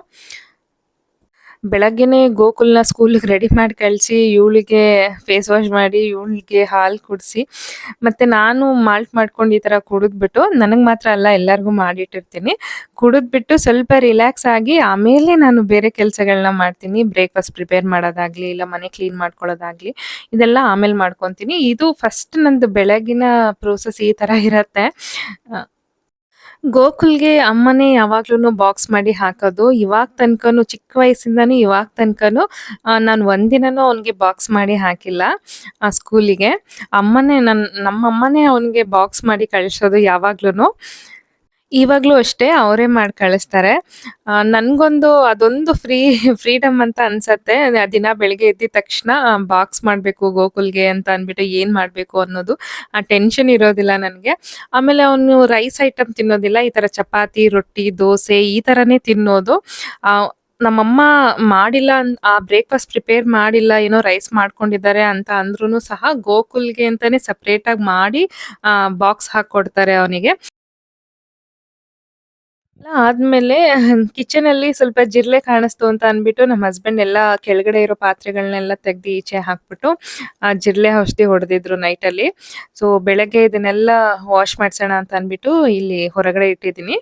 ಬೆಳಗ್ಗೆನೆ ಗೋಕುಲ್ನ ಸ್ಕೂಲಿಗೆ ರೆಡಿ ಮಾಡಿ ಕಳಿಸಿ, ಇವಳಿಗೆ ಫೇಸ್ ವಾಶ್ ಮಾಡಿ, ಇವಳಿಗೆ ಹಾಲು ಕುಡಿಸಿ. ಮತ್ತು ನಾನು ಮಾಲ್ಟ್ ಮಾಡ್ಕೊಂಡು ಈ ಥರ ಕುಡಿದ್ಬಿಟ್ಟು, ನನಗೆ ಮಾತ್ರ ಅಲ್ಲ, ಎಲ್ಲರಿಗೂ ಮಾಡಿಟ್ಟಿರ್ತೀನಿ. ಕುಡಿದ್ಬಿಟ್ಟು ಸ್ವಲ್ಪ ರಿಲ್ಯಾಕ್ಸ್ ಆಗಿ, ಆಮೇಲೆ ನಾನು ಬೇರೆ ಕೆಲಸಗಳನ್ನ ಮಾಡ್ತೀನಿ. ಬ್ರೇಕ್ಫಾಸ್ಟ್ ಪ್ರಿಪೇರ್ ಮಾಡೋದಾಗಲಿ, ಇಲ್ಲ ಮನೆ ಕ್ಲೀನ್ ಮಾಡ್ಕೊಳ್ಳೋದಾಗಲಿ, ಇದೆಲ್ಲ ಆಮೇಲೆ ಮಾಡ್ಕೊತೀನಿ. ಇದು ಫಸ್ಟ್ ನಂದು ಬೆಳಗಿನ ಪ್ರೋಸೆಸ್ ಈ ಥರ ಇರತ್ತೆ. ಗೋಕುಲ್ಗೆ ಅಮ್ಮನೇ ಯಾವಾಗ್ಲೂ ಬಾಕ್ಸ್ ಮಾಡಿ ಹಾಕೋದು. ಇವಾಗ ತನಕನು, ಚಿಕ್ಕ ವಯಸ್ಸಿಂದಾನು ಇವಾಗ ತನಕನು ನಾನು ಒಂದಿನೂ ಅವನಿಗೆ ಬಾಕ್ಸ್ ಮಾಡಿ ಹಾಕಿಲ್ಲ, ಆ ಸ್ಕೂಲಿಗೆ ಅಮ್ಮನೇ ನನ್, ನಮ್ಮಮ್ಮನೇ ಅವನಿಗೆ ಬಾಕ್ಸ್ ಮಾಡಿ ಕಳಿಸೋದು ಯಾವಾಗ್ಲೂ ಇವಾಗ್ಲೂ ಅಷ್ಟೇ ಅವರೇ ಮಾಡಿ ಕಳಿಸ್ತಾರೆ. ನನಗೊಂದು ಅದೊಂದು ಫ್ರೀ, ಫ್ರೀಡಮ್ ಅಂತ ಅನ್ಸತ್ತೆ. ದಿನ ಬೆಳಿಗ್ಗೆ ಎದ್ದ ತಕ್ಷಣ ಬಾಕ್ಸ್ ಮಾಡ್ಬೇಕು, ಗೋಕುಲ್ಗೆ ಅಂತ ಅಂದ್ಬಿಟ್ಟು ಏನ್ ಮಾಡ್ಬೇಕು ಅನ್ನೋದು, ಆ ಟೆನ್ಷನ್ ಇರೋದಿಲ್ಲ ನನ್ಗೆ. ಆಮೇಲೆ ಅವನು ರೈಸ್ ಐಟಮ್ ತಿನ್ನೋದಿಲ್ಲ, ಈ ತರ ಚಪಾತಿ, ರೊಟ್ಟಿ, ದೋಸೆ ಈ ತರನೇ ತಿನ್ನೋದು. ನಮ್ಮಮ್ಮ ಮಾಡಿಲ್ಲ ಆ ಬ್ರೇಕ್ಫಾಸ್ಟ್ ಪ್ರಿಪೇರ್ ಮಾಡಿಲ್ಲ, ಏನೋ ರೈಸ್ ಮಾಡ್ಕೊಂಡಿದ್ದಾರೆ ಅಂತ ಅಂದ್ರೂ ಸಹ ಗೋಕುಲ್ಗೆ ಅಂತಾನೆ ಸಪ್ರೇಟ್ ಆಗಿ ಮಾಡಿ ಬಾಕ್ಸ್ ಹಾಕೊಡ್ತಾರೆ ಅವನಿಗೆ. ಆದ್ಮೇಲೆ ಕಿಚನ್ ಅಲ್ಲಿ ಸ್ವಲ್ಪ ಜಿರ್ಲೆ ಕಾಣಿಸ್ತು ಅಂತ ಅನ್ಬಿಟ್ಟು ನಮ್ಮ ಹಸ್ಬೆಂಡ್ ಎಲ್ಲ ಕೆಳಗಡೆ ಇರೋ ಪಾತ್ರೆಗಳನ್ನೆಲ್ಲ ತೆಗ್ದು ಈಚೆ ಹಾಕ್ಬಿಟ್ಟು ಆ ಜಿರ್ಲೆ ಔಷಧಿ ಹೊಡೆದಿದ್ರು ನೈಟ್ ಅಲ್ಲಿ. ಸೊ ಬೆಳಗ್ಗೆ ಇದನ್ನೆಲ್ಲ ವಾಶ್ ಮಾಡ್ಸೋಣ ಅಂತ ಅನ್ಬಿಟ್ಟು ಇಲ್ಲಿ ಹೊರಗಡೆ ಇಟ್ಟಿದ್ದೀನಿ.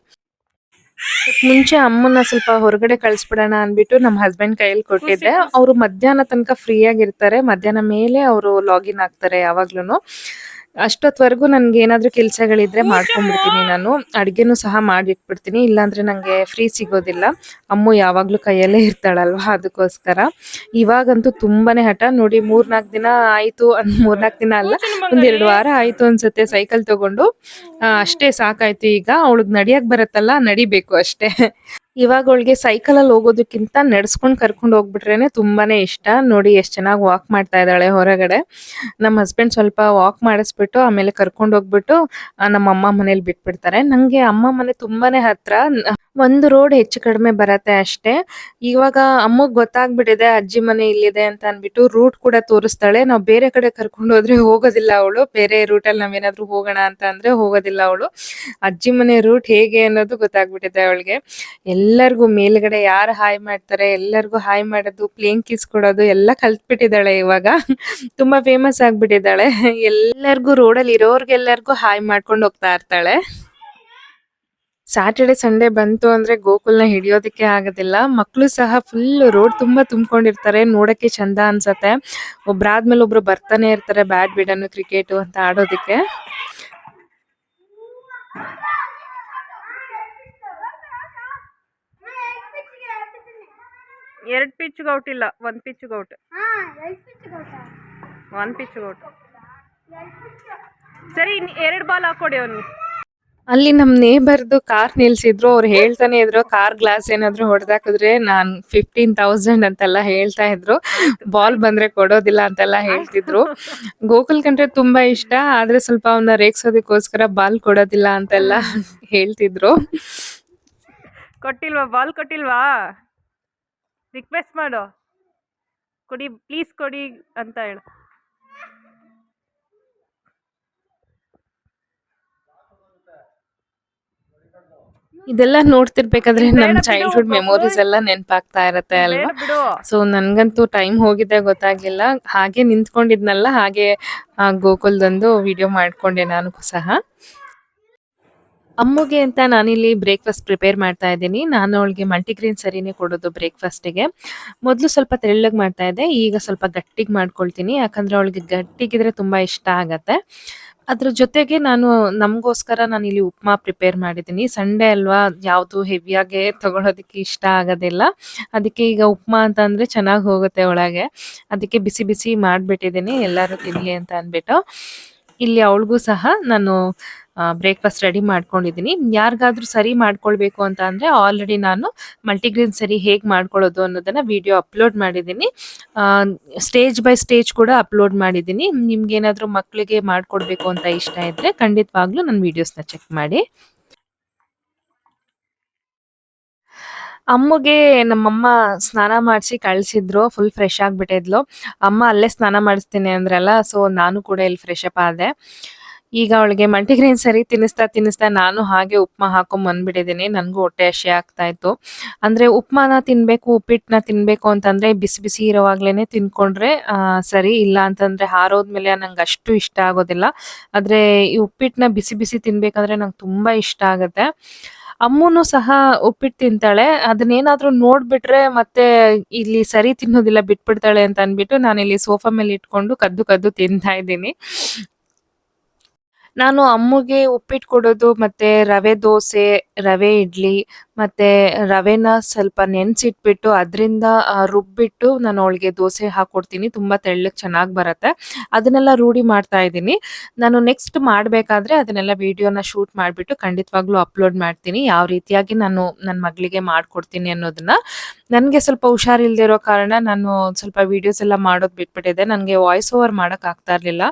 ಮುಂಚೆ ಅಮ್ಮನ ಸ್ವಲ್ಪ ಹೊರಗಡೆ ಕಳ್ಸ್ಬಿಡೋಣ ಅನ್ಬಿಟ್ಟು ನಮ್ಮ ಹಸ್ಬೆಂಡ್ ಕೈಯಲ್ಲಿ ಕೊಟ್ಟಿದ್ದೆ. ಅವರು ಮಧ್ಯಾಹ್ನ ತನಕ ಫ್ರೀ ಆಗಿರ್ತಾರೆ. ಮಧ್ಯಾಹ್ನ ಮೇಲೆ ಅವರು ಲಾಗಿನ್ ಆಗ್ತಾರೆ ಯಾವಾಗ್ಲೂ ಅಷ್ಟೊತ್ವರೆಗೂ ನನ್ಗೆ ಏನಾದ್ರೂ ಕೆಲ್ಸಗಳಿದ್ರೆ ಮಾಡ್ಕೊಂಡ್ಬಿಡ್ತೀನಿ ನಾನು. ಅಡ್ಗೆನೂ ಸಹ ಮಾಡಿಟ್ಬಿಡ್ತೀನಿ. ಇಲ್ಲಾಂದ್ರೆ ನಂಗೆ ಫ್ರೀ ಸಿಗೋದಿಲ್ಲ. ಅಮ್ಮು ಯಾವಾಗ್ಲೂ ಕೈಯಲ್ಲೇ ಇರ್ತಾಳಲ್ವಾ ಅದಕ್ಕೋಸ್ಕರ. ಇವಾಗಂತೂ ತುಂಬಾನೇ ಹಠ. ನೋಡಿ ಮೂರ್ನಾಲ್ಕು ದಿನ ಆಯ್ತು ಅನ್ ಮೂರ್ನಾಲ್ಕು ದಿನ ಅಲ್ಲ ಒಂದ್ ಎರಡು ವಾರ ಆಯ್ತು ಅನ್ಸುತ್ತೆ ಸೈಕಲ್ ತಗೊಂಡು. ಅಷ್ಟೇ ಸಾಕಾಯ್ತು ಈಗ. ಅವಳಿಗೆ ನಡಿಯಕ್ ಬರತ್ತಲ್ಲ ನಡಿಬೇಕು ಅಷ್ಟೇ. ಇವಾಗ ಅವಳಿಗೆ ಸೈಕಲ್ ಅಲ್ಲಿ ಹೋಗೋದಕ್ಕಿಂತ ನಡ್ಸ್ಕೊಂಡ್ ಕರ್ಕೊಂಡು ಹೋಗ್ಬಿಟ್ರೇನೆ ತುಂಬಾನೇ ಇಷ್ಟ. ನೋಡಿ ಎಷ್ಟ್ ಚೆನ್ನಾಗಿ ವಾಕ್ ಮಾಡ್ತಾ ಇದ್ದಾಳೆ ಹೊರಗಡೆ. ನಮ್ಮ ಹಸ್ಬೆಂಡ್ ಸ್ವಲ್ಪ ವಾಕ್ ಮಾಡಿಸ್ಬಿಟ್ಟು ಆಮೇಲೆ ಕರ್ಕೊಂಡು ಹೋಗ್ಬಿಟ್ಟು ನಮ್ಮ ಅಮ್ಮ ಮನೇಲಿ ಬಿಟ್ಬಿಡ್ತಾರೆ. ನಂಗೆ ಅಮ್ಮ ಮನೆ ತುಂಬಾನೇ ಹತ್ರ. ಒಂದು ರೋಡ್ ಹೆಚ್ಚು ಕಡಿಮೆ ಬರತ್ತೆ ಅಷ್ಟೇ. ಇವಾಗ ಅಮ್ಮಗ್ ಗೊತ್ತಾಗ್ಬಿಟ್ಟಿದೆ, ಅಜ್ಜಿ ಮನೆ ಇಲ್ಲಿದೆ ಅಂತ ಅನ್ಬಿಟ್ಟು ರೂಟ್ ಕೂಡ ತೋರಿಸ್ತಾಳೆ. ನಾವು ಬೇರೆ ಕಡೆ ಕರ್ಕೊಂಡು ಹೋದ್ರೆ ಹೋಗೋದಿಲ್ಲ ಅವಳು. ಬೇರೆ ರೂಟ್ ಅಲ್ಲಿ ನಾವೇನಾದ್ರೂ ಹೋಗೋಣ ಅಂತ ಅಂದ್ರೆ ಹೋಗೋದಿಲ್ಲ ಅವಳು. ಅಜ್ಜಿ ಮನೆ ರೂಟ್ ಹೇಗೆ ಅನ್ನೋದು ಗೊತ್ತಾಗ್ಬಿಟ್ಟಿದೆ ಅವಳಿಗೆ. ಎಲ್ಲರಿಗೂ ಮೇಲ್ಗಡೆ ಯಾರು ಹಾಯ್ ಮಾಡ್ತಾರೆ, ಎಲ್ಲರಿಗೂ ಹಾಯ್ ಮಾಡೋದು ಪ್ಲೇನ್ ಕಿಸ್ ಕೊಡೋದು, ಎಲ್ಲ ಕಲ್ತ್ಬಿಟ್ಟಿದ್ದಾಳೆ ಇವಾಗ. ತುಂಬಾ ಫೇಮಸ್ ಆಗ್ಬಿಟ್ಟಿದ್ದಾಳೆ. ಎಲ್ಲರಿಗೂ ರೋಡಲ್ಲಿ ಇರೋರ್ಗೆಲ್ಲರಿಗೂ ಹಾಯ್ ಮಾಡ್ಕೊಂಡು ಹೋಗ್ತಾ ಇರ್ತಾಳೆ. ಸ್ಯಾಟರ್ಡೆ ಸಂಡೇ ಬಂತು ಅಂದ್ರೆ ಗೋಕುಲ್ನ ಹಿಡಿಯೋದಕ್ಕೆ ಆಗೋದಿಲ್ಲ. ಮಕ್ಕಳು ಸಹ ಫುಲ್ ರೋಡ್ ತುಂಬಾ ತುಂಬಿಕೊಂಡಿರ್ತಾರೆ. ನೋಡಕ್ಕೆ ಚಂದ ಅನ್ಸತ್ತೆ. ಒಬ್ರಾದ್ಮೇಲೆ ಒಬ್ರು ಬರ್ತಾನೆ ಇರ್ತಾರೆ ಬ್ಯಾಡ್ಮಿಂಟನ್ ಕ್ರಿಕೆಟ್ ಅಂತ ಆಡೋದಕ್ಕೆ. ಎರಡ್ ಪಿಚ್ ಔಟ್ ಇಲ್ಲ. ಒಂದ್ ಪಿಚ್ ಔಟ್ ಒಂದ್ ಪಿಚ್ ಔಟ್ ಸರಿ ಎರಡು ಬಾಲ್ ಹಾಕೊಡಿ ಅವ್ನಿಗೆ. ಅಲ್ಲಿ ನಮ್ ನೇಬರ್ದು ಕಾರ್ ನಿಲ್ಸಿದ್ರು, ಅವ್ರು ಹೇಳ್ತಾನೆ ಇದ್ರು, ಕಾರ್ ಗ್ಲಾಸ್ ಏನಾದ್ರು ಹೊಡೆದಾಕಿದ್ರೆ ನಾನ್ ಫಿಫ್ಟೀನ್ ತೌಸಂಡ್ ಅಂತೆಲ್ಲ ಹೇಳ್ತಾ ಇದ್ರು. ಬಾಲ್ ಬಂದ್ರೆ ಕೊಡೋದಿಲ್ಲ ಅಂತೆಲ್ಲ ಹೇಳ್ತಿದ್ರು. ಗೋಕುಲ್ ಕಂಡ್ರೆ ತುಂಬಾ ಇಷ್ಟ, ಆದ್ರೆ ಸ್ವಲ್ಪ ಅವನ್ನ ರೇಗ್ಸೋದಕ್ಕೋಸ್ಕರ ಬಾಲ್ ಕೊಡೋದಿಲ್ಲ ಅಂತೆಲ್ಲ ಹೇಳ್ತಿದ್ರು. ಕೊಟ್ಟಿಲ್ವಾ? ಬಾಲ್ ಕೊಟ್ಟಿಲ್ವಾ? ರಿಕ್ವೆಸ್ಟ್ ಮಾಡು. ಕೊಡಿ ಪ್ಲೀಸ್ ಕೊಡಿ ಅಂತ ಹೇಳು. ಇದೆಲ್ಲ ನೋಡ್ತಿರ್ಬೇಕಾದ್ರೆ ನಮ್ ಚೈಲ್ಡ್ಹುಡ್ ಮೆಮೊರೀಸ್ ಎಲ್ಲ ನೆನಪಾಗ್ತಾ ಇರತ್ತೆ ಅಲ್ವಾ? ಸೊ ನನ್ಗಂತೂ ಟೈಮ್ ಹೋಗಿದೆ ಗೊತ್ತಾಗ್ಲಿಲ್ಲ. ಹಾಗೆ ನಿಂತ್ಕೊಂಡಿದ್ನಲ್ಲ ಹಾಗೆ ಗೋಕುಲ್ದೊಂದು ವಿಡಿಯೋ ಮಾಡ್ಕೊಂಡೆ ನಾನು ಸಹ. ಅಮ್ಮುಗೆ ಅಂತ ನಾನಿಲ್ಲಿ ಬ್ರೇಕ್ಫಾಸ್ಟ್ ಪ್ರಿಪೇರ್ ಮಾಡ್ತಾ ಇದ್ದೀನಿ. ನಾನು ಅವಳಿಗೆ ಮಲ್ಟಿಗ್ರೀನ್ ಸರಿನೇ ಕೊಡೋದು ಬ್ರೇಕ್ಫಾಸ್ಟಿಗೆ ಮೊದಲು ಸ್ವಲ್ಪ ತೆಳ್ಳಗೆ ಮಾಡ್ತಾ ಇದ್ದೆ ಈಗ ಸ್ವಲ್ಪ ಗಟ್ಟಿಗೆ ಮಾಡ್ಕೊಳ್ತೀನಿ. ಯಾಕಂದ್ರೆ ಅವಳಿಗೆ ಗಟ್ಟಿಗಿದ್ರೆ ತುಂಬಾ ಇಷ್ಟ ಆಗತ್ತೆ. ಅದ್ರ ಜೊತೆಗೆ ನಾನು ನಮಗೋಸ್ಕರ ನಾನು ಇಲ್ಲಿ ಉಪ್ಮಾ ಪ್ರಿಪೇರ್ ಮಾಡಿದ್ದೀನಿ. ಸಂಡೇ ಅಲ್ವಾ ಯಾವುದು ಹೆವಿಯಾಗೆ ತಗೊಳೋದಕ್ಕೆ ಇಷ್ಟ ಆಗೋದಿಲ್ಲ. ಅದಕ್ಕೆ ಈಗ ಉಪ್ಮಾ ಅಂತ ಅಂದ್ರೆ ಚೆನ್ನಾಗಿ ಹೋಗುತ್ತೆ ಒಳಗೆ. ಅದಕ್ಕೆ ಬಿಸಿ ಬಿಸಿ ಮಾಡಿಬಿಟ್ಟಿದ್ದೀನಿ. ಎಲ್ಲರೂ ತಿನ್ನಲಿ ಅಂತ ಅಂದ್ಬಿಟ್ಟು. ಇಲ್ಲಿ ಅವಳಿಗೂ ಸಹ ನಾನು ಬ್ರೇಕ್ಫಾಸ್ಟ್ ರೆಡಿ ಮಾಡ್ಕೊಂಡಿದ್ದೀನಿ. ಯಾರಿಗಾದ್ರೂ ಸರಿ ಮಾಡ್ಕೊಳ್ಬೇಕು ಅಂತ ಅಂದ್ರೆ ಆಲ್ರೆಡಿ ನಾನು ಮಲ್ಟಿಗ್ರೇನ್ ಸರಿ ಹೇಗೆ ಮಾಡ್ಕೊಳ್ಳೋದು ಅನ್ನೋದನ್ನ ವಿಡಿಯೋ ಅಪ್ಲೋಡ್ ಮಾಡಿದ್ದೀನಿ. ಸ್ಟೇಜ್ ಬೈ ಸ್ಟೇಜ್ ಕೂಡ ಅಪ್ಲೋಡ್ ಮಾಡಿದ್ದೀನಿ. ನಿಮ್ಗೆ ಏನಾದರೂ ಮಕ್ಕಳಿಗೆ ಮಾಡ್ಕೊಡ್ಬೇಕು ಅಂತ ಇಷ್ಟ ಇದ್ರೆ ಖಂಡಿತವಾಗ್ಲೂ ನನ್ನ ವಿಡಿಯೋಸ್ನ ಚೆಕ್ ಮಾಡಿ. ಅಮ್ಮಗೆ ನಮ್ಮಮ್ಮ ಸ್ನಾನ ಮಾಡಿಸಿ ಕಳ್ಸಿದ್ರು ಫುಲ್ ಫ್ರೆಶ್ ಆಗಿಬಿಟ್ಟಿದ್ಲು. ಅಮ್ಮ ಅಲ್ಲೇ ಸ್ನಾನ ಮಾಡಿಸ್ತೀನಿ ಅಂದ್ರಲ್ಲ ಸೊ ನಾನು ಕೂಡ ಇಲ್ಲಿ ಫ್ರೆಶ್ ಅಪ್ ಆದೆ. ಈಗ ಅವಳಿಗೆ ಮಲ್ಟಿಗ್ರೇನ್ ಸರಿ ತಿನ್ನಿಸ್ತಾ ತಿನ್ನಿಸ್ತಾ ನಾನು ಹಾಗೆ ಉಪ್ಮಾ ಹಾಕೊಂಡ್ ಬಂದ್ಬಿಟ್ಟಿದ್ದೀನಿ ನನಗೂ ಹೊಟ್ಟೆ ಹಸಿ ಆಗ್ತಾ ಇತ್ತು. ಅಂದ್ರೆ ಉಪ್ಮಾನ ತಿನ್ಬೇಕು ಉಪ್ಪಿಟ್ಟನ್ನ ತಿನ್ಬೇಕು ಅಂತಂದ್ರೆ ಬಿಸಿ ಬಿಸಿ ಇರೋವಾಗ್ಲೇನೆ ತಿನ್ಕೊಂಡ್ರೆ ಸರಿ. ಇಲ್ಲ ಅಂತಂದ್ರೆ ಹಾರೋದ್ಮೇಲೆ ನಂಗೆ ಅಷ್ಟು ಇಷ್ಟ ಆಗೋದಿಲ್ಲ. ಆದ್ರೆ ಈ ಉಪ್ಪಿಟ್ಟನ್ನ ಬಿಸಿ ಬಿಸಿ ತಿನ್ಬೇಕಂದ್ರೆ ನಂಗೆ ತುಂಬಾ ಇಷ್ಟ ಆಗುತ್ತೆ. ಅಮ್ಮನು ಸಹ ಉಪ್ಪಿಟ್ಟು ತಿಂತಾಳೆ. ಅದನ್ನೇನಾದ್ರೂ ನೋಡ್ಬಿಟ್ರೆ ಮತ್ತೆ ಇಲ್ಲಿ ಸರಿ ತಿನ್ನೋದಿಲ್ಲ, ಬಿಟ್ಬಿಡ್ತಾಳೆ ಅಂತ ಅಂದ್ಬಿಟ್ಟು ಇಲ್ಲಿ ಸೋಫಾ ಮೇಲೆ ಇಟ್ಕೊಂಡು ಕದ್ದು ಕದ್ದು ತಿಂತಾ ಇದ್ದೀನಿ. ನಾನು ಅಮ್ಮಗೆ ಉಪ್ಪಿಟ್ಟು ಕೊಡೋದು, ಮತ್ತೆ ರವೆ ದೋಸೆ, ರವೆ ಇಡ್ಲಿ, ಮತ್ತೆ ರವೆನ ಸ್ವಲ್ಪ ನೆನ್ಸಿಟ್ಬಿಟ್ಟು ಅದರಿಂದ ರುಬ್ಬಿಟ್ಟು ನಾನು ಅವಳಿಗೆ ದೋಸೆ ಹಾಕೊಡ್ತೀನಿ. ತುಂಬಾ ತೆಳ್ಳಗೆ ಚೆನ್ನಾಗಿ ಬರುತ್ತೆ. ಅದನ್ನೆಲ್ಲ ರೂಢಿ ಮಾಡ್ತಾ ಇದ್ದೀನಿ. ನಾನು ನೆಕ್ಸ್ಟ್ ಮಾಡಬೇಕಾದ್ರೆ ಅದನ್ನೆಲ್ಲ ವಿಡಿಯೋನ ಶೂಟ್ ಮಾಡಿಬಿಟ್ಟು ಖಂಡಿತವಾಗ್ಲೂ ಅಪ್ಲೋಡ್ ಮಾಡ್ತೀನಿ. ಯಾವ ರೀತಿಯಾಗಿ ನಾನು ನನ್ನ ಮಗಳಿಗೆ ಮಾಡಿಕೊಡ್ತೀನಿ ಅನ್ನೋದನ್ನ. ನನಗೆ ಸ್ವಲ್ಪ ಹುಷಾರಿಲ್ದೇ ಇರೋ ಕಾರಣ ನಾನು ಸ್ವಲ್ಪ ವೀಡಿಯೋಸ್ ಎಲ್ಲ ಮಾಡೋದು ಬಿಟ್ಬಿಟ್ಟಿದ್ದೆ. ನನಗೆ ವಾಯ್ಸ್ ಓವರ್ ಮಾಡೋಕೆ ಆಗ್ತಾ ಇರಲಿಲ್ಲ.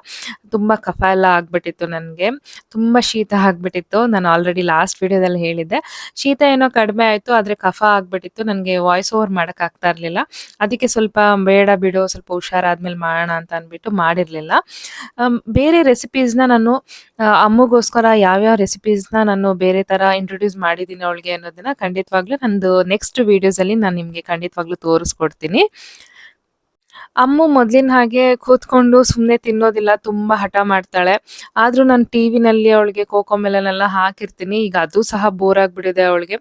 ತುಂಬ ಕಫ ಎಲ್ಲ ಆಗ್ಬಿಟ್ಟಿತ್ತು ನನಗೆ. ತುಂಬ ಶೀತ ಆಗ್ಬಿಟ್ಟಿತ್ತು. ನಾನು ಆಲ್ರೆಡಿ ಲಾಸ್ಟ್ ವಿಡಿಯೋದಲ್ಲಿ ಹೇಳಿದ್ದೆ. ಶೀತ ಏನೋ ಕಡಿಮೆ ಆಯಿತು, ಆದರೆ ಕಫ ಆಗ್ಬಿಟ್ಟಿತ್ತು. ನನಗೆ ವಾಯ್ಸ್ ಓವರ್ ಮಾಡೋಕೆ ಆಗ್ತಾ ಇರಲಿಲ್ಲ. ಅದಕ್ಕೆ ಸ್ವಲ್ಪ ಬೇಡ ಬಿಡು, ಸ್ವಲ್ಪ ಹುಷಾರಾದ್ಮೇಲೆ ಮಾಡೋಣ ಅಂತ ಅಂದ್ಬಿಟ್ಟು ಮಾಡಿರಲಿಲ್ಲ. ಬೇರೆ ರೆಸಿಪೀಸ್ನ ನಾನು ಅಮ್ಮಗೋಸ್ಕರ ಯಾವ್ಯಾವ ರೆಸಿಪೀಸ್ನ ನಾನು ಬೇರೆ ಥರ ಇಂಟ್ರೊಡ್ಯೂಸ್ ಮಾಡಿದ್ದೀನಿ ಅವಳಿಗೆ ಅನ್ನೋದನ್ನ ಖಂಡಿತವಾಗ್ಲೂ ನಂದು ನೆಕ್ಸ್ಟ್ ವೀಡಿಯೋಸಲ್ಲಿ ನಾನು ನಿಮಗೆ ಖಂಡಿತವಾಗ್ಲೂ ತೋರಿಸ್ಕೊಡ್ತೀನಿ. ಅಮ್ಮು ಮೊದ್ಲಿನ ಹಾಗೆ ಕೂತ್ಕೊಂಡು ಸುಮ್ಮನೆ ತಿನ್ನೋದಿಲ್ಲ. ತುಂಬಾ ಹಠ ಮಾಡ್ತಾಳೆ. ಆದ್ರೂ ನಾನು ಟಿವಿನಲ್ಲಿ ಅವಳಿಗೆ ಕೋಕೋ ಮೆಲನೆಲ್ಲ ಹಾಕಿರ್ತೀನಿ. ಈಗ ಅದು ಸಹ ಬೋರ್ ಆಗ್ಬಿಟ್ಟಿದೆ ಅವಳಿಗೆ.